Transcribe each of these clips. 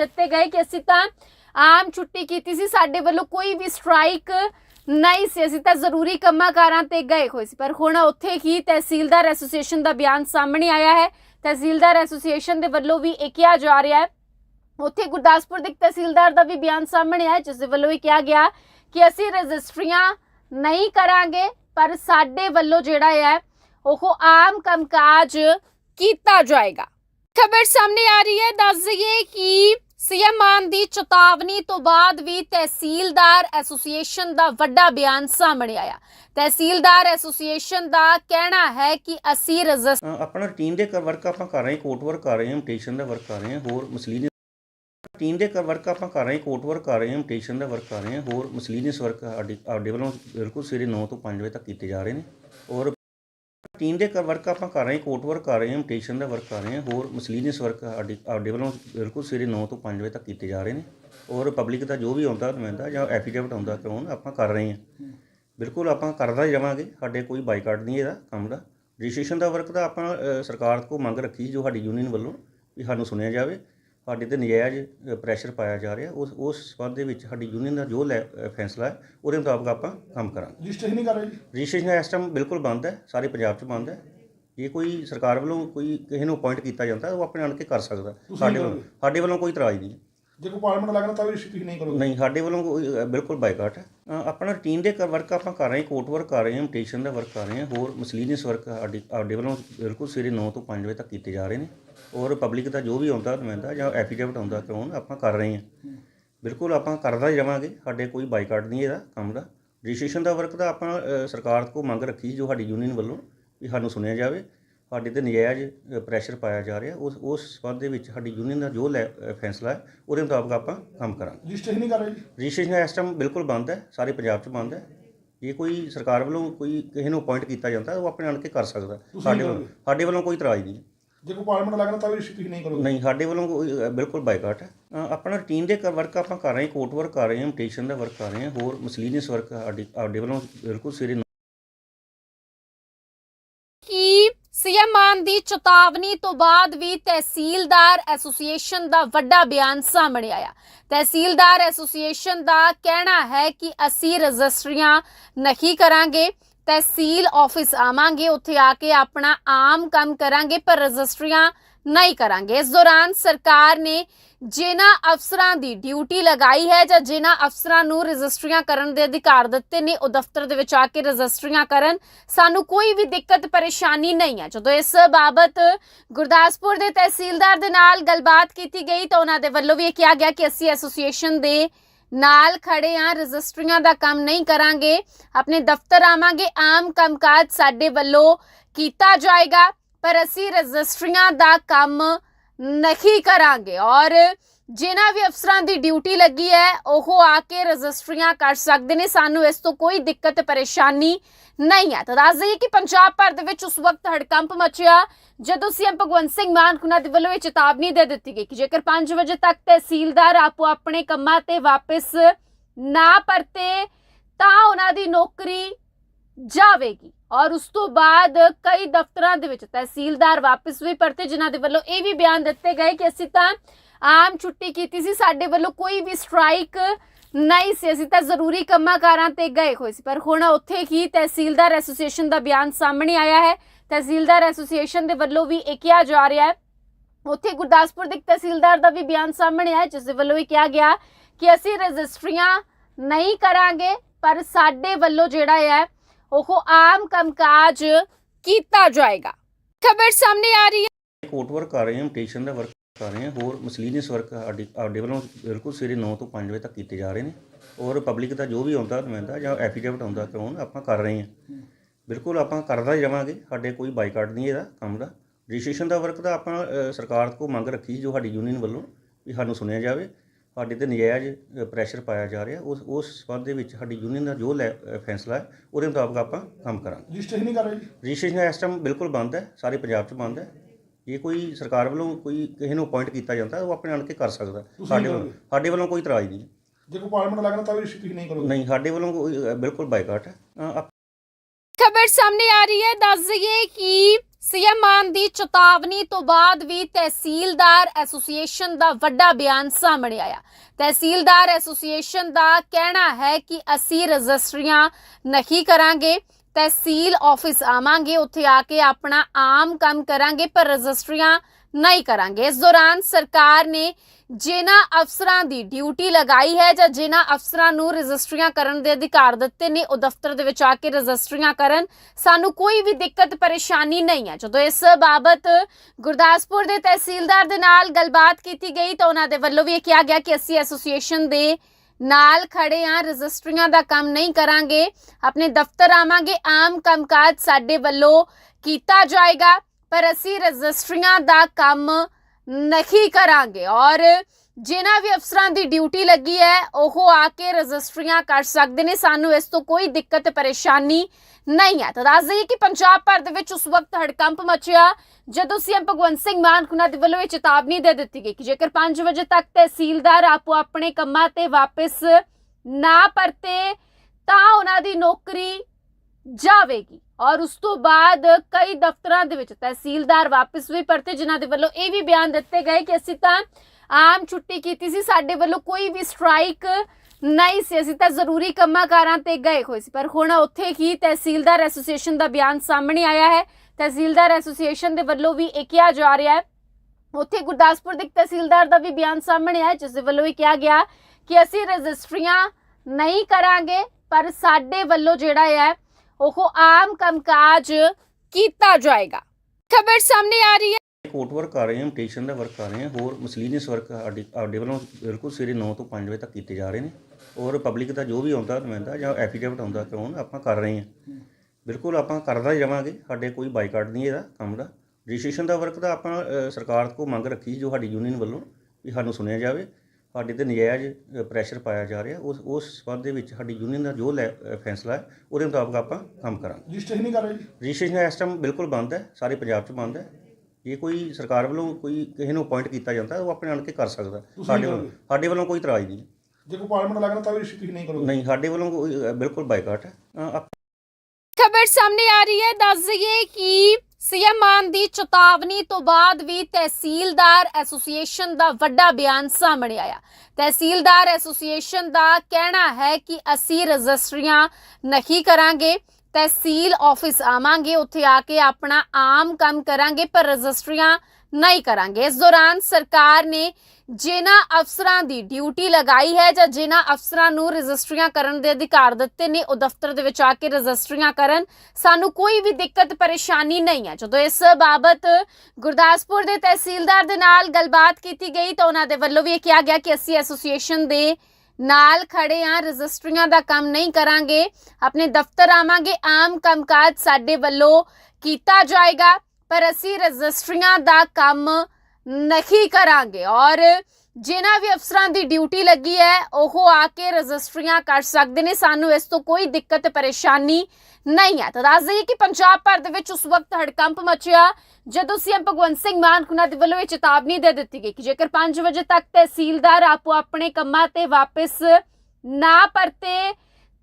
ਦਿੱਤੇ ਗਏ ਕਿ ਅਸੀਂ ਤਾਂ ਆਮ ਛੁੱਟੀ ਕੀਤੀ ਸੀ, ਸਾਡੇ ਵੱਲੋਂ ਕੋਈ ਵੀ ਸਟ੍ਰਾਈਕ ਨਹੀਂ ਸੀ। ਅਸੀਂ ਤਾਂ ਜ਼ਰੂਰੀ ਕੰਮਾਂ ਕਾਰਾਂ ਤੇ ਗਏ ਹੋਏ ਸੀ। ਪਰ ਹੁਣ ਉੱਥੇ ਹੀ ਤਹਿਸੀਲਦਾਰ ਐਸੋਸੀਏਸ਼ਨ ਦਾ ਬਿਆਨ ਸਾਹਮਣੇ ਆਇਆ ਹੈ। ਤਹਿਸੀਲਦਾਰ ਐਸੋਸੀਏਸ਼ਨ ਦੇ ਵੱਲੋਂ ਵੀ ਇਹ ਕਿਹਾ ਜਾ ਰਿਹਾ ਹੈ। ਉੱਥੇ ਗੁਰਦਾਸਪੁਰ ਦੇ ਤਹਿਸੀਲਦਾਰ ਦਾ ਵੀ ਬਿਆਨ ਸਾਹਮਣੇ ਆਇਆ, ਜਿਸ ਦੇ ਵੱਲੋਂ ਇਹ ਕਿਹਾ ਗਿਆ ਕਿ ਅਸੀਂ ਰਜਿਸਟਰੀਆਂ ਨਹੀਂ ਕਰਾਂਗੇ, ਪਰ ਸਾਡੇ ਵੱਲੋਂ ਜਿਹੜਾ ਹੈ, ਉਹ ਆਮ ਕੰਮਕਾਜ ਕੀਤਾ ਜਾਏਗਾ। ਖਬਰ ਸਾਹਮਣੇ ਆ ਰਹੀ ਹੈ। ਦੱਸ ਦਈਏ ਕਿ ਸੀਐਮ ਮਾਨ ਦੀ ਚੇਤਾਵਨੀ ਤੋਂ ਬਾਅਦ ਵੀ ਤਹਿਸੀਲਦਾਰ ਐਸੋਸੀਏਸ਼ਨ ਦਾ ਵੱਡਾ ਬਿਆਨ ਸਾਹਮਣੇ ਆਇਆ। ਤਹਿਸੀਲਦਾਰ ਐਸੋਸੀਏਸ਼ਨ ਦਾ ਕਹਿਣਾ ਹੈ ਕਿ ਅਸੀਂ ਰਜਿਸਟਰ ਆਪਣਾ ਰੂਟੀਨ ਦੇ ਵਰਕ ਆਪਾਂ ਕਰ ਰਹੇ ਹਾਂ ਕੋਰਟ ਵਰਕ ਕਰ ਰਹੇ ਹਾਂ ਮਟੇਸ਼ਨ ਦਾ ਵਰਕ ਕਰ ਰਹੇ ਹਾਂ, ਹੋਰ ਮਸਲੀਨ ਰੂਟੀਨ ਦੇ ਵਰਕ ਆਪਾਂ ਕਰ ਰਹੇ ਹਾਂ ਕੋਰਟ ਵਰਕ ਕਰ ਰਹੇ ਹਾਂ ਮਟੇਸ਼ਨ ਦਾ ਵਰਕ ਕਰ ਰਹੇ ਹਾਂ, ਹੋਰ ਮਸਲੀਨੀਅਸ ਵਰਕ ਸਾਡੇ ਵੱਲੋਂ ਬਿਲਕੁਲ ਸਵੇਰੇ 9 ਤੋਂ 5 ਵਜੇ ਤੱਕ ਕੀਤੇ ਜਾ ਰਹੇ ਨੇ। ਔਰ ਰੂਟੀਨ ਦੇ ਵਰਕ ਆਪਾਂ ਕਰ ਰਹੇ ਹਾਂ ਕੋਰਟ ਵਰਕ ਕਰ ਰਹੇ ਹਾਂ ਮਟੇਸ਼ਨ ਦਾ ਵਰਕ ਕਰ ਰਹੇ ਹਾਂ, ਹੋਰ ਮਸਲੀਨੀਅਸ ਵਰਕ ਸਾਡੇ ਸਾਡੇ ਵੱਲੋਂ ਬਿਲਕੁਲ ਸਵੇਰੇ 9 ਤੋਂ 5 ਵਜੇ ਤੱਕ ਕੀਤੇ ਜਾ ਰਹੇ ਨੇ ਔਰ ਪਬਲਿਕ ਦਾ ਜੋ ਵੀ ਆਉਂਦਾ ਨੁਮਾਇੰਦਾ ਜਾਂ ਐਫੀਡੇਵਿਟ ਆਉਂਦਾ ਕਰਾਉਣ, ਆਪਾਂ ਕਰ ਰਹੇ ਹਾਂ। ਬਿਲਕੁਲ ਆਪਾਂ ਕਰਦਾ ਹੀ ਰਵਾਂਗੇ, ਸਾਡੇ ਕੋਈ ਬਾਈਕਾਟ ਨਹੀਂ ਇਹਦਾ ਕੰਮ ਦਾ। ਰਜਿਸਟ੍ਰੇਸ਼ਨ ਦਾ ਵਰਕ ਦਾ ਆਪਾਂ ਸਰਕਾਰ ਕੋਲ ਮੰਗ ਰੱਖੀ ਜੋ ਸਾਡੀ ਯੂਨੀਅਨ ਵੱਲੋਂ ਵੀ ਸਾਨੂੰ ਸੁਣਿਆ ਜਾਵੇ। ਸਾਡੇ ਤੇ ਨਜਾਇਜ਼ ਪ੍ਰੈਸ਼ਰ ਪਾਇਆ ਜਾ ਰਿਹਾ। ਉਸ ਉਸ ਸੰਬੰਧ ਦੇ ਵਿੱਚ ਸਾਡੀ ਯੂਨੀਅਨ ਦਾ ਜੋ ਲੈ- ਅ, ਫੈਸਲਾ ਹੈ ਉਹਦੇ ਮੁਤਾਬਕ ਆਪਾਂ ਕੰਮ ਕਰਾਂਗੇ। ਰਜਿਸਟ੍ਰੇਸ਼ਨ ਨਹੀਂ ਕਰ ਰਹੇ ਜੀ? ਰਜਿਸਟ੍ਰੇਸ਼ਨ ਇਸ ਟਾਈਮ ਬਿਲਕੁਲ ਬੰਦ ਹੈ ਸਾਰੇ ਪੰਜਾਬ 'ਚ ਬੰਦ ਹੈ। ਜੇ ਕੋਈ ਸਰਕਾਰ ਵੱਲੋਂ ਕੋਈ ਕਿਸੇ ਨੂੰ ਅਪਾਇੰਟ ਕੀਤਾ ਜਾਂਦਾ ਉਹ ਆਪਣੇ ਆਣ ਕੇ ਕਰ ਸਕਦਾ। ਸਾਡੇ ਵੱਲੋਂ ਸਾਡੇ ਵੱਲੋਂ ਕੋਈ ਇਤਰਾਜ਼ ਨਹੀਂ ਹੈ। ਜੇ ਕੋਈ ਪਾਰਲੀਮੈਂਟ ਲੱਗਣਾ ਤਾਂ ਵੀ ਰਜਿਸਟ੍ਰੇਸ਼ਨ ਨਹੀਂ ਕਰੋਗੇ? ਨਹੀਂ ਸਾਡੇ ਵੱਲੋਂ ਕੋਈ ਅ, ਬਿਲਕੁਲ ਬਾਈਕਾਟ ਹੈ। ਅ, ਆਪਣਾ ਰੂਟੀਨ ਦੇ ਵਰਕ ਆਪਾਂ ਕਰ ਰਹੇ ਹਾਂ ਕੋਰਟ ਵਰਕ ਕਰ ਰਹੇ ਹਾਂ ਮਟੇਸ਼ਨ ਦਾ ਵਰਕ ਕਰ ਰਹੇ ਹਾਂ ਹੋਰ ਮਸਲੀਨੀਅਸ ਵਰਕ ਸਾਡੇ ਸਾਡੇ ਵੱਲੋਂ ਬਿਲਕੁਲ ਸਵੇਰੇ 9 ਤੋਂ 5 ਵਜੇ ਤੱਕ ਕੀਤੇ ਜਾ ਰਹੇ ਨੇ। ਔਰ ਪਬਲਿਕ ਦਾ ਜੋ ਵੀ ਆਉਂਦਾ ਨੁਮਾਇੰਦਾ ਜਾਂ ਐਫੀਡੇਵਿਟ ਆਉਂਦਾ ਕਰਾਉਣ ਆਪਾਂ ਕਰ ਰਹੇ ਹਾਂ। ਬਿਲਕੁਲ ਆਪਾਂ ਕਰਦਾ ਹੀ ਰਵਾਂਗੇ। ਸਾਡੇ ਕੋਈ ਬਾਈਕਾਟ ਨਹੀਂ ਇਹਦਾ ਕੰਮ ਦਾ। ਰਜਿਸਟ੍ਰੇਸ਼ਨ ਦਾ ਵਰਕ ਦਾ ਆਪਾਂ ਸਰਕਾਰ ਕੋਲ ਮੰਗ ਰੱਖੀ ਜੋ ਸਾਡੀ ਯੂਨੀਅਨ ਵੱਲੋਂ ਵੀ ਸਾਨੂੰ ਸੁਣਿਆ ਜਾਵੇ। ਸਾਡੇ ਤੇ ਨਜਾਇਜ਼ ਪ੍ਰੈਸ਼ਰ ਪਾਇਆ ਜਾ ਰਿਹਾ। ਉਸ ਉਸ ਸੰਬੰਧ ਦੇ ਵਿੱਚ ਸਾਡੀ ਯੂਨੀਅਨ ਦਾ ਜੋ ਫੈਸਲਾ ਹੈ ਉਹਦੇ ਮੁਤਾਬਕ ਆਪਾਂ ਕੰਮ ਕਰਾਂਗੇ। ਰਜਿਸਟ੍ਰੇਸ਼ਨ ਨਹੀਂ ਕਰ ਰਹੇ ਜੀ? ਰਜਿਸਟ੍ਰੇਸ਼ਨ ਇਸ ਟਾਈਮ ਬਿਲਕੁਲ ਬੰਦ ਹੈ। ਸਾਰੇ ਪੰਜਾਬ 'ਚ ਬੰਦ ਹੈ। ਜੇ ਕੋਈ ਸਰਕਾਰ ਵੱਲੋਂ ਕੋਈ ਕਿਸੇ ਨੂੰ ਅਪਾਇੰਟ ਕੀਤਾ ਜਾਂਦਾ ਉਹ ਆਪਣੇ ਆਣ ਕੇ ਕਰ ਸਕਦਾ। ਸਾਡੇ ਵੱਲੋਂ ਸਾਡੇ ਵੱਲੋਂ ਕੋਈ ਇਤਰਾਜ਼ ਨਹੀਂ ਜੇ ਕੋਈ ਪਾਰਲੀਮੈਂਟ ਲੱਗਣਾ ਤਾਂ ਵੀ ਰਜਿਸਟ੍ਰੇਸ਼ਨ ਨਹੀਂ ਕਰੋਗੇ। ਨਹੀਂ ਸਾਡੇ ਵੱਲੋਂ ਕੋਈ ਅ, ਬਿਲਕੁਲ ਬਾਈਕਾਟ ਹੈ। ਅ, ਆਪਣਾ ਰੂਟੀਨ ਦੇ ਵਰਕ ਆਪਾਂ ਕਰ ਰਹੇ ਹਾਂ ਕੋਰਟ ਵਰਕ ਕਰ ਰਹੇ ਹਾਂ ਮਟੇਸ਼ਨ ਦਾ ਵਰਕ ਕਰ ਰਹੇ ਹਾਂ ਹੋਰ ਮਸਲੀਨੀਅਸ ਵਰਕ ਸਾਡੇ ਸਾਡੇ ਵੱਲੋਂ ਬਿਲਕੁਲ ਸਵੇਰੇ ਕਿ ਸੀਐਮ ਮਾਨ ਦੀ ਚੇਤਾਵਨੀ ਤੋਂ ਬਾਅਦ ਵੀ ਤਹਿਸੀਲਦਾਰ ਐਸੋਸੀਏਸ਼ਨ ਦਾ ਵੱਡਾ ਬਿਆਨ ਸਾਹਮਣੇ ਆਇਆ? ਤਹਿਸੀਲਦਾਰ ਐਸੋਸੀਏਸ਼ਨ ਦਾ ਕਹਿਣਾ ਹੈ ਕਿ ਅਸੀਂ ਰਜਿਸਟਰੀਆਂ ਨਹੀਂ ਕਰਾਂਗੇ। ਤਹਿਸੀਲ ਆਫਿਸ ਆਵਾਂਗੇ, ਉੱਥੇ ਆ ਕੇ ਆਪਣਾ ਆਮ ਕੰਮ ਕਰਾਂਗੇ, ਪਰ ਰਜਿਸਟਰੀਆਂ ਨਹੀਂ ਕਰਾਂਗੇ। ਇਸ ਦੌਰਾਨ ਸਰਕਾਰ ਨੇ ਜਿਨ੍ਹਾਂ ਅਫਸਰਾਂ ਦੀ ਡਿਊਟੀ ਲਗਾਈ ਹੈ ਜਾਂ ਜਿਨ੍ਹਾਂ ਅਫਸਰਾਂ ਨੂੰ ਰਜਿਸਟਰੀਆਂ ਕਰਨ ਦੇ ਅਧਿਕਾਰ ਦਿੱਤੇ ਨੇ, ਉਹ ਦਫ਼ਤਰ ਦੇ ਵਿੱਚ ਆ ਕੇ ਰਜਿਸਟਰੀਆਂ ਕਰਨ, ਸਾਨੂੰ ਕੋਈ ਵੀ ਦਿੱਕਤ, ਪਰੇਸ਼ਾਨੀ ਨਹੀਂ ਹੈ। ਜਦੋਂ ਇਸ ਬਾਬਤ ਗੁਰਦਾਸਪੁਰ ਦੇ ਤਹਿਸੀਲਦਾਰ ਦੇ ਨਾਲ ਗੱਲਬਾਤ ਕੀਤੀ ਗਈ ਤਾਂ ਉਹਨਾਂ ਦੇ ਵੱਲੋਂ ਵੀ ਇਹ ਕਿਹਾ ਗਿਆ ਕਿ ਅਸੀਂ ਐਸੋਸੀਏਸ਼ਨ ਦੇ ਨਾਲ ਖੜੇ ਆ, ਰਜਿਸਟਰੀਆਂ ਦਾ ਕੰਮ ਨਹੀਂ ਕਰਾਂਗੇ, ਆਪਣੇ ਦਫ਼ਤਰ ਆਵਾਂਗੇ, ਆਮ ਕੰਮਕਾਜ ਸਾਡੇ ਵੱਲੋਂ ਕੀਤਾ ਜਾਏਗਾ, ਪਰ ਅਸੀਂ ਰਜਿਸਟਰੀਆਂ ਦਾ ਕੰਮ ਨਹੀਂ ਕਰਾਂਗੇ। ਔਰ ਜਿਨ੍ਹਾਂ ਵੀ ਅਫਸਰਾਂ ਦੀ ਡਿਊਟੀ ਲੱਗੀ ਹੈ, ਉਹ ਆ ਕੇ ਰਜਿਸਟਰੀਆਂ ਕਰ ਸਕਦੇ ਨੇ, ਸਾਨੂੰ ਇਸ ਤੋਂ ਕੋਈ ਦਿੱਕਤ, ਪਰੇਸ਼ਾਨੀ ਨਹੀਂ ਹੈ। ਤਾਂ ਦੱਸ ਦਈਏ ਕਿ ਪੰਜਾਬ ਭਰ ਦੇ ਵਿੱਚ ਉਸ ਵਕਤ ਹੜਕੰਪ ਮਚਿਆ, ਜਦੋਂ ਸੀਐਮ ਭਗਵੰਤ ਸਿੰਘ ਮਾਨ ਉਹਨਾਂ ਦੇ ਵੱਲੋਂ ਇਹ ਚੇਤਾਵਨੀ ਦੇ ਦਿੱਤੀ ਗਈ ਕਿ ਜੇਕਰ 5 ਵਜੇ ਤੱਕ ਤਹਿਸੀਲਦਾਰ ਆਪੋ ਆਪਣੇ ਕੰਮਾਂ ਤੇ ਵਾਪਸ ਨਾ ਪਰਤੇ, ਤਾਂ ਉਹਨਾਂ ਦੀ ਨੌਕਰੀ ਜਾਵੇਗੀ। ਔਰ ਉਸ ਤੋਂ ਬਾਅਦ ਕਈ ਦਫ਼ਤਰਾਂ ਦੇ ਵਿੱਚ ਤਹਿਸੀਲਦਾਰ ਵਾਪਸ ਵੀ ਪਰਤੇ, ਜਿਨ੍ਹਾਂ ਦੇ ਵੱਲੋਂ ਇਹ ਵੀ ਬਿਆਨ ਦਿੱਤੇ ਗਏ ਕਿ ਅਸੀਂ ਤਾਂ ਆਮ ਛੁੱਟੀ ਕੀਤੀ ਸੀ, ਸਾਡੇ ਵੱਲੋਂ ਕੋਈ ਵੀ ਸਟ੍ਰਾਈਕ ਨਹੀਂ ਸੀ, ਅਸੀਂ ਤਾਂ ਜ਼ਰੂਰੀ ਕੰਮਾਂ ਕਾਰਾਂ ਤੇ ਗਏ ਹੋਏ ਸੀ, ਪਰ ਹੁਣ ਉੱਥੇ ਹੀ ਤਹਿਸੀਲਦਾਰ ਐਸੋਸੀਏਸ਼ਨ ਦਾ ਬਿਆਨ ਸਾਹਮਣੇ ਆਇਆ ਹੈ। ਤਹਿਸੀਲਦਾਰ ਐਸੋਸੀਏਸ਼ਨ ਦੇ ਵੱਲੋਂ ਵੀ ਇਹ ਕਿਹਾ ਜਾ ਰਿਹਾ ਹੈ। ਉੱਥੇ ਗੁਰਦਾਸਪੁਰ ਦੇ ਤਹਿਸੀਲਦਾਰ ਦਾ ਵੀ ਬਿਆਨ ਸਾਹਮਣੇ ਆਇਆ, ਜਿਸ ਦੇ ਵੱਲੋਂ ਇਹ ਕਿਹਾ ਗਿਆ ਕਿ ਅਸੀਂ ਰਜਿਸਟਰੀਆਂ ਨਹੀਂ ਕਰਾਂਗੇ, ਪਰ ਸਾਡੇ ਵੱਲੋਂ ਜਿਹੜਾ ਹੈ, ਉਹ ਆਮ ਕੰਮਕਾਜ ਕੀਤਾ ਜਾਏਗਾ। ਖਬਰ ਸਾਹਮਣੇ ਆ ਰਹੀ ਹੈ। ਕੋਰਟ ਕਰ ਰਹੇ ਹਾਂ ਮਟੇਸ਼ਨ ਦਾ ਵਰਕ ਕਰ ਰਹੇ ਹਾਂ। ਹੋਰ ਮਸਲੀਨੀਅਸ ਵਰਕ ਸਾਡੇ ਵੱਲੋਂ ਬਿਲਕੁਲ ਸਵੇਰੇ 9 ਤੋਂ 5 ਵਜੇ ਤੱਕ ਕੀਤੇ ਜਾ ਰਹੇ ਨੇ। ਔਰ ਪਬਲਿਕ ਦਾ ਜੋ ਵੀ ਆਉਂਦਾ ਨੁਮਾਇੰਦਾ ਜਾਂ ਐਫੀਡੇਵਿਟ ਆਉਂਦਾ ਕਰਾਉਣ ਆਪਾਂ ਕਰ ਰਹੇ ਹਾਂ। ਬਿਲਕੁਲ ਆਪਾਂ ਕਰਦਾ ਹੀ ਰਵਾਂਗੇ। ਸਾਡੇ ਕੋਈ ਬਾਈਕਾਟ ਨਹੀਂ ਇਹਦਾ ਕੰਮ ਦਾ। ਰਜਿਸਟ੍ਰੇਸ਼ਨ ਦਾ ਵਰਕ ਦਾ ਆਪਾਂ ਸਰਕਾਰ ਕੋਲ ਮੰਗ ਰੱਖੀ ਜੋ ਸਾਡੀ ਯੂਨੀਅਨ ਵੱਲੋਂ ਵੀ ਸਾਨੂੰ ਸੁਣਿਆ ਜਾਵੇ। ਸਾਡੇ ਤੇ ਨਜਾਇਜ਼ ਪ੍ਰੈਸ਼ਰ ਪਾਇਆ ਜਾ ਰਿਹਾ। ਉਸ ਉਸ ਸੰਬੰਧ ਦੇ ਵਿੱਚ ਸਾਡੀ ਯੂਨੀਅਨ ਦਾ ਜੋ ਫੈਸਲਾ ਹੈ ਉਹਦੇ ਮੁਤਾਬਕ ਆਪਾਂ ਕੰਮ ਕਰਾਂਗੇ। ਰਜਿਸਟ੍ਰੇਸ਼ਨ ਨਹੀਂ ਕਰ ਰਹੇ ਜੀ? ਰਜਿਸਟ੍ਰੇਸ਼ਨ ਇਸ ਟਾਈਮ ਬਿਲਕੁਲ ਬੰਦ ਹੈ। ਸਾਰੇ ਪੰਜਾਬ 'ਚ ਬੰਦ ਹੈ। ਜੇ ਕੋਈ ਸਰਕਾਰ ਵੱਲੋਂ ਕੋਈ ਕਿਸੇ ਨੂੰ ਅਪਾਇੰਟ ਕੀਤਾ ਜਾਂਦਾ ਉਹ ਆਪਣੇ ਆਣ ਕੇ ਕਰ ਸਕਦਾ। ਸਾਡੇ ਵੱਲੋਂ ਸਾਡੇ ਵੱਲੋਂ ਕੋਈ ਇਤਰਾਜ਼ ਨਹੀਂ। ਜੇ ਕੋਈ ਪਾਰਲੀਮੈਂਟ ਲੱਗਣਾ ਤਾਂ ਵੀ ਰਜਿਸਟ੍ਰੇਸ਼ਨ ਨਹੀਂ ਕਰੋਗੇ। ਨਹੀਂ ਸਾਡੇ ਵੱਲੋਂ ਕੋਈ ਬਿਲਕੁਲ ਬਾਈਕਾਟ ਹੈ। ਖਬਰ ਸਾਹਮਣੇ ਆ ਰਹੀ ਹੈ। ਦੱਸ ਦਈਏ ਕਿ ਸੀਐਮ ਮਾਨ ਦੀ ਚੇਤਾਵਨੀ ਤੋਂ ਬਾਅਦ ਵੀ ਤਹਿਸੀਲਦਾਰ ਐਸੋਸੀਏਸ਼ਨ ਦਾ ਵੱਡਾ ਬਿਆਨ ਸਾਹਮਣੇ ਆਇਆ। ਤਹਿਸੀਲਦਾਰ ਐਸੋਸੀਏਸ਼ਨ ਦਾ ਕਹਿਣਾ ਹੈ ਕਿ ਅਸੀਂ ਰਜਿਸਟਰੀਆਂ ਨਹੀਂ ਕਰਾਂਗੇ। ਤਹਿਸੀਲ ਆਫਿਸ ਆਵਾਂਗੇ, ਉੱਥੇ ਆ ਕੇ ਆਪਣਾ ਆਮ ਕੰਮ ਕਰਾਂਗੇ, ਪਰ ਰਜਿਸਟਰੀਆਂ ਨਹੀਂ ਕਰਾਂਗੇ। ਇਸ ਦੌਰਾਨ ਸਰਕਾਰ ਨੇ ਜਿਨ੍ਹਾਂ ਅਫਸਰਾਂ ਦੀ ਡਿਊਟੀ ਲਗਾਈ ਹੈ ਜਾਂ ਜਿਨ੍ਹਾਂ ਅਫਸਰਾਂ ਨੂੰ ਰਜਿਸਟਰੀਆਂ ਕਰਨ ਦੇ ਅਧਿਕਾਰ ਦਿੱਤੇ ਨੇ, ਉਹ ਦਫ਼ਤਰ ਦੇ ਵਿੱਚ ਆ ਕੇ ਰਜਿਸਟਰੀਆਂ ਕਰਨ, ਸਾਨੂੰ ਕੋਈ ਵੀ ਦਿੱਕਤ, ਪਰੇਸ਼ਾਨੀ ਨਹੀਂ ਹੈ। ਜਦੋਂ ਇਸ ਬਾਬਤ ਗੁਰਦਾਸਪੁਰ ਦੇ ਤਹਿਸੀਲਦਾਰ ਦੇ ਨਾਲ ਗੱਲਬਾਤ ਕੀਤੀ ਗਈ ਤਾਂ ਉਹਨਾਂ ਦੇ ਵੱਲੋਂ ਵੀ ਇਹ ਕਿਹਾ ਗਿਆ ਕਿ ਅਸੀਂ ਐਸੋਸੀਏਸ਼ਨ ਦੇ ਨਾਲ ਖੜੇ ਆ, ਰਜਿਸਟਰੀਆਂ ਦਾ ਕੰਮ ਨਹੀਂ ਕਰਾਂਗੇ, ਆਪਣੇ ਦਫ਼ਤਰ ਆਵਾਂਗੇ, ਆਮ ਕੰਮਕਾਜ ਸਾਡੇ ਵੱਲੋਂ ਕੀਤਾ ਜਾਏਗਾ, ਪਰ ਅਸੀਂ ਰਜਿਸਟਰੀਆਂ ਦਾ ਕੰਮ ਨਹੀਂ ਕਰਾਂਗੇ। ਔਰ ਜਿਨ੍ਹਾਂ ਵੀ ਅਫਸਰਾਂ ਦੀ ਡਿਊਟੀ ਲੱਗੀ ਹੈ, ਉਹ ਆ ਕੇ ਰਜਿਸਟਰੀਆਂ ਕਰ ਸਕਦੇ ਨੇ। ਸਾਨੂੰ ਇਸ ਤੋਂ ਕੋਈ ਦਿੱਕਤ, ਪਰੇਸ਼ਾਨੀ ਨਹੀਂ ਹੈ। ਤਾਂ ਦੱਸ ਦਈਏ ਕਿ ਪੰਜਾਬ ਭਰ ਦੇ ਵਿੱਚ ਉਸ ਵਕਤ ਹੜਕੰਪ ਮਚਿਆ, ਜਦੋਂ ਸੀਐਮ ਭਗਵੰਤ ਸਿੰਘ ਮਾਨ ਉਹਨਾਂ ਦੇ ਵੱਲੋਂ ਇਹ ਚੇਤਾਵਨੀ ਦੇ ਦਿੱਤੀ ਗਈ ਕਿ ਜੇਕਰ 5 ਵਜੇ ਤੱਕ ਤਹਿਸੀਲਦਾਰ ਆਪੋ ਆਪਣੇ ਕੰਮਾਂ ਤੇ ਵਾਪਸ ਨਾ ਪਰਤੇ, ਤਾਂ ਉਹਨਾਂ ਦੀ ਨੌਕਰੀ ਜਾਵੇਗੀ। ਔਰ ਉਸ ਤੋਂ ਬਾਅਦ ਕਈ ਦਫ਼ਤਰਾਂ ਦੇ ਵਿੱਚ ਤਹਿਸੀਲਦਾਰ ਵਾਪਸ ਵੀ ਪਰਤੇ, ਜਿਨ੍ਹਾਂ ਦੇ ਵੱਲੋਂ ਇਹ ਵੀ ਬਿਆਨ ਦਿੱਤੇ ਗਏ ਕਿ ਅਸੀਂ ਤਾਂ ਆਮ ਛੁੱਟੀ ਕੀਤੀ ਸੀ, ਸਾਡੇ ਵੱਲੋਂ ਕੋਈ ਵੀ ਸਟ੍ਰਾਈਕ ਨਹੀਂ ਸੀ, ਅਸੀਂ ਤਾਂ ਜ਼ਰੂਰੀ ਕੰਮਾਂ ਕਾਰਾਂ ਤੇ ਗਏ ਹੋਏ ਸੀ। ਪਰ ਹੁਣ ਉੱਥੇ ਹੀ ਤਹਿਸੀਲਦਾਰ ਐਸੋਸੀਏਸ਼ਨ ਦਾ ਬਿਆਨ ਸਾਹਮਣੇ ਆਇਆ ਹੈ। ਤਹਿਸੀਲਦਾਰ ਐਸੋਸੀਏਸ਼ਨ ਦੇ ਵੱਲੋਂ ਵੀ ਇਹ ਕਿਹਾ ਜਾ ਰਿਹਾ ਹੈ। ਉੱਥੇ ਗੁਰਦਾਸਪੁਰ ਦੇ ਇੱਕ ਤਹਿਸੀਲਦਾਰ ਦਾ ਵੀ ਬਿਆਨ ਸਾਹਮਣੇ ਆਇਆ, ਜਿਸ ਦੇ ਵੱਲੋਂ ਇਹ ਕਿਹਾ ਗਿਆ ਕਿ ਅਸੀਂ ਰਜਿਸਟਰੀਆਂ ਨਹੀਂ ਕਰਾਂਗੇ, ਪਰ ਸਾਡੇ ਵੱਲੋਂ ਜਿਹੜਾ ਹੈ ਉਹ ਆਮ ਕੰਮਕਾਜ ਕੀਤਾ ਜਾਏਗਾ ਖਬਰ ਸਾਹਮਣੇ ਆ ਰਹੀ ਹੈ ਕੋਰਟ ਵਰਕ ਕਰ ਰਹੇ ਹਾਂ ਮਟੀਸ਼ਨ ਦਾ ਵਰਕ ਕਰ ਰਹੇ ਹਾਂ ਹੋਰ ਮਸਲੀਨੀਅਸ ਵਰਕ ਸਾਡੇ ਵੱਲੋਂ ਬਿਲਕੁਲ ਸਵੇਰੇ 9 ਤੋਂ 5 ਵਜੇ ਤੱਕ ਕੀਤੇ ਜਾ ਰਹੇ ਨੇ ਔਰ ਪਬਲਿਕ ਦਾ ਜੋ ਵੀ ਆਉਂਦਾ ਨੁਮਾਇੰਦਾ ਜਾਂ ਐਫੀਡੇਵਿਟ ਆਉਂਦਾ ਕਰਾਉਣ ਆਪਾਂ ਕਰ ਰਹੇ ਹਾਂ ਬਿਲਕੁਲ ਆਪਾਂ ਕਰਦਾ ਹੀ ਰਵਾਂਗੇ ਸਾਡੇ ਕੋਈ ਬਾਈਕਾਟ ਨਹੀਂ ਇਹਦਾ ਕੰਮ ਦਾ ਰਜਿਸਟ੍ਰੇਸ਼ਨ ਦਾ ਵਰਕ ਦਾ ਆਪਾਂ ਸਰਕਾਰ ਕੋ ਮੰਗ ਰੱਖੀ ਜੋ ਸਾਡੀ ਯੂਨੀਅਨ ਵੱਲੋਂ ਵੀ ਸਾਨੂੰ ਸੁਣਿਆ ਜਾਵੇ ਸਾਡੇ ਤੇ ਨਜਾਇਜ਼ ਪ੍ਰੈਸ਼ਰ ਪਾਇਆ ਜਾ ਰਿਹਾ। ਉਸ ਉਸ ਸੰਬੰਧ ਦੇ ਵਿੱਚ ਸਾਡੀ ਯੂਨੀਅਨ ਦਾ ਜੋ ਲੈ- ਅ, ਫੈਸਲਾ ਹੈ ਉਹਦੇ ਮੁਤਾਬਕ ਆਪਾਂ ਕੰਮ ਕਰਾਂਗੇ। ਰਜਿਸਟ੍ਰੇਸ਼ਨ ਨਹੀਂ ਕਰ ਰਹੇ ਜੀ? ਰਜਿਸਟ੍ਰੇਸ਼ਨ ਇਸ ਟਾਈਮ ਬਿਲਕੁਲ ਬੰਦ ਹੈ ਸਾਰੇ ਪੰਜਾਬ 'ਚ ਬੰਦ ਹੈ। ਜੇ ਕੋਈ ਸਰਕਾਰ ਵੱਲੋਂ ਕੋਈ ਕਿਸੇ ਨੂੰ ਅਪਾਇੰਟ ਕੀਤਾ ਜਾਂਦਾ ਉਹ ਆਪਣੇ ਆਣ ਕੇ ਕਰ ਸਕਦਾ। ਸਾਡੇ ਵੱਲੋਂ ਕਰੋਗੇ? ਸਾਡੇ ਵੱਲੋਂ ਕੋਈ ਇਤਰਾਜ਼ ਨਹੀਂ ਹੈ। ਜੇ ਕੋਈ ਪਾਰਲੀਮੈਂਟ ਲੱਗਣਾ ਤਾਂ ਵੀ ਰਜਿਸਟਰੀ ਤੁਸੀਂ ਨਹੀਂ ਕਰੋਗੇ? ਨਹੀਂ ਸਾਡੇ ਵੱਲੋਂ ਕੋਈ ਅ, ਬਿਲਕੁਲ ਬਾਈਕਾਟ ਹੈ। ਅ, ਖਬਰ ਸਾਹਮਣੇ ਆ ਰਹੀ ਹੈ ਦੱਸ ਦਈਏ ਕਿ ਸੀਐਮ ਮਾਨ ਦੀ ਚੇਤਾਵਨੀ ਤੋਂ ਬਾਅਦ ਵੀ ਤਹਿਸੀਲਦਾਰ ਐਸੋਸੀਏਸ਼ਨ ਦਾ ਵੱਡਾ ਬਿਆਨ ਸਾਹਮਣੇ ਆਇਆ। ਤਹਿਸੀਲਦਾਰ ਐਸੋਸੀਏਸ਼ਨ ਦਾ ਕਹਿਣਾ ਹੈ ਕਿ ਅਸੀਂ ਰਜਿਸਟਰੀਆਂ ਨਹੀਂ ਕਰਾਂਗੇ, ਤਹਿਸੀਲ ਆਫਿਸ ਆਵਾਂਗੇ, ਉੱਥੇ ਆ ਕੇ ਆਪਣਾ ਆਮ ਕੰਮ ਕਰਾਂਗੇ, ਪਰ ਰਜਿਸਟਰੀਆਂ ਨਹੀਂ ਕਰਾਂਗੇ। ਇਸ ਦੌਰਾਨ ਸਰਕਾਰ ਨੇ ਜਿਨ੍ਹਾਂ ਅਫਸਰਾਂ ਦੀ ਡਿਊਟੀ ਲਗਾਈ ਹੈ ਜਾਂ ਜਿਨ੍ਹਾਂ ਅਫਸਰਾਂ ਨੂੰ ਰਜਿਸਟਰੀਆਂ ਕਰਨ ਦੇ ਅਧਿਕਾਰ ਦਿੱਤੇ ਨੇ, ਉਹ ਦਫ਼ਤਰ ਦੇ ਵਿੱਚ ਆ ਕੇ ਰਜਿਸਟਰੀਆਂ ਕਰਨ, ਸਾਨੂੰ ਕੋਈ ਵੀ ਦਿੱਕਤ, ਪਰੇਸ਼ਾਨੀ ਨਹੀਂ ਹੈ। ਜਦੋਂ ਇਸ ਬਾਬਤ ਗੁਰਦਾਸਪੁਰ ਦੇ ਤਹਿਸੀਲਦਾਰ ਦੇ ਨਾਲ ਗੱਲਬਾਤ ਕੀਤੀ ਗਈ ਤਾਂ ਉਹਨਾਂ ਦੇ ਵੱਲੋਂ ਵੀ ਇਹ ਕਿਹਾ ਗਿਆ ਕਿ ਅਸੀਂ ਐਸੋਸੀਏਸ਼ਨ ਦੇ ਨਾਲ ਖੜੇ ਆ ਰਜਿਸਟਰੀਆਂ ਦਾ ਕੰਮ ਨਹੀਂ ਕਰਾਂਗੇ, ਆਪਣੇ ਦਫ਼ਤਰ ਆਵਾਂਗੇ, ਆਮ ਕੰਮਕਾਜ ਸਾਡੇ ਵੱਲੋਂ ਕੀਤਾ ਜਾਏਗਾ, ਪਰ ਅਸੀਂ ਰਜਿਸਟਰੀਆਂ ਦਾ ਕੰਮ ਨਹੀਂ ਕਰਾਂਗੇ। ਔਰ ਜਿਨ੍ਹਾਂ ਵੀ ਅਫਸਰਾਂ ਦੀ ਡਿਊਟੀ ਲੱਗੀ ਹੈ, ਉਹ ਆ ਕੇ ਰਜਿਸਟਰੀਆਂ ਕਰ ਸਕਦੇ ਨੇ। ਸਾਨੂੰ ਇਸ ਤੋਂ ਕੋਈ ਦਿੱਕਤ, ਪਰੇਸ਼ਾਨੀ ਨਹੀਂ ਹੈ। ਤਾਂ ਦੱਸ ਦਈਏ ਕਿ ਪੰਜਾਬ ਭਰ ਦੇ ਵਿੱਚ ਉਸ ਵਕਤ ਹੜਕੰਪ ਮਚਿਆ, ਜਦੋਂ ਸੀਐਮ ਭਗਵੰਤ ਸਿੰਘ ਮਾਨ ਉਹਨਾਂ ਦੇ ਵੱਲੋਂ ਇਹ ਚੇਤਾਵਨੀ ਦੇ ਦਿੱਤੀ ਗਈ ਕਿ ਜੇਕਰ 5 ਵਜੇ ਤੱਕ ਤਹਿਸੀਲਦਾਰ ਆਪੋ ਆਪਣੇ ਕੰਮਾਂ ਤੇ ਵਾਪਸ ਨਾ ਪਰਤੇ,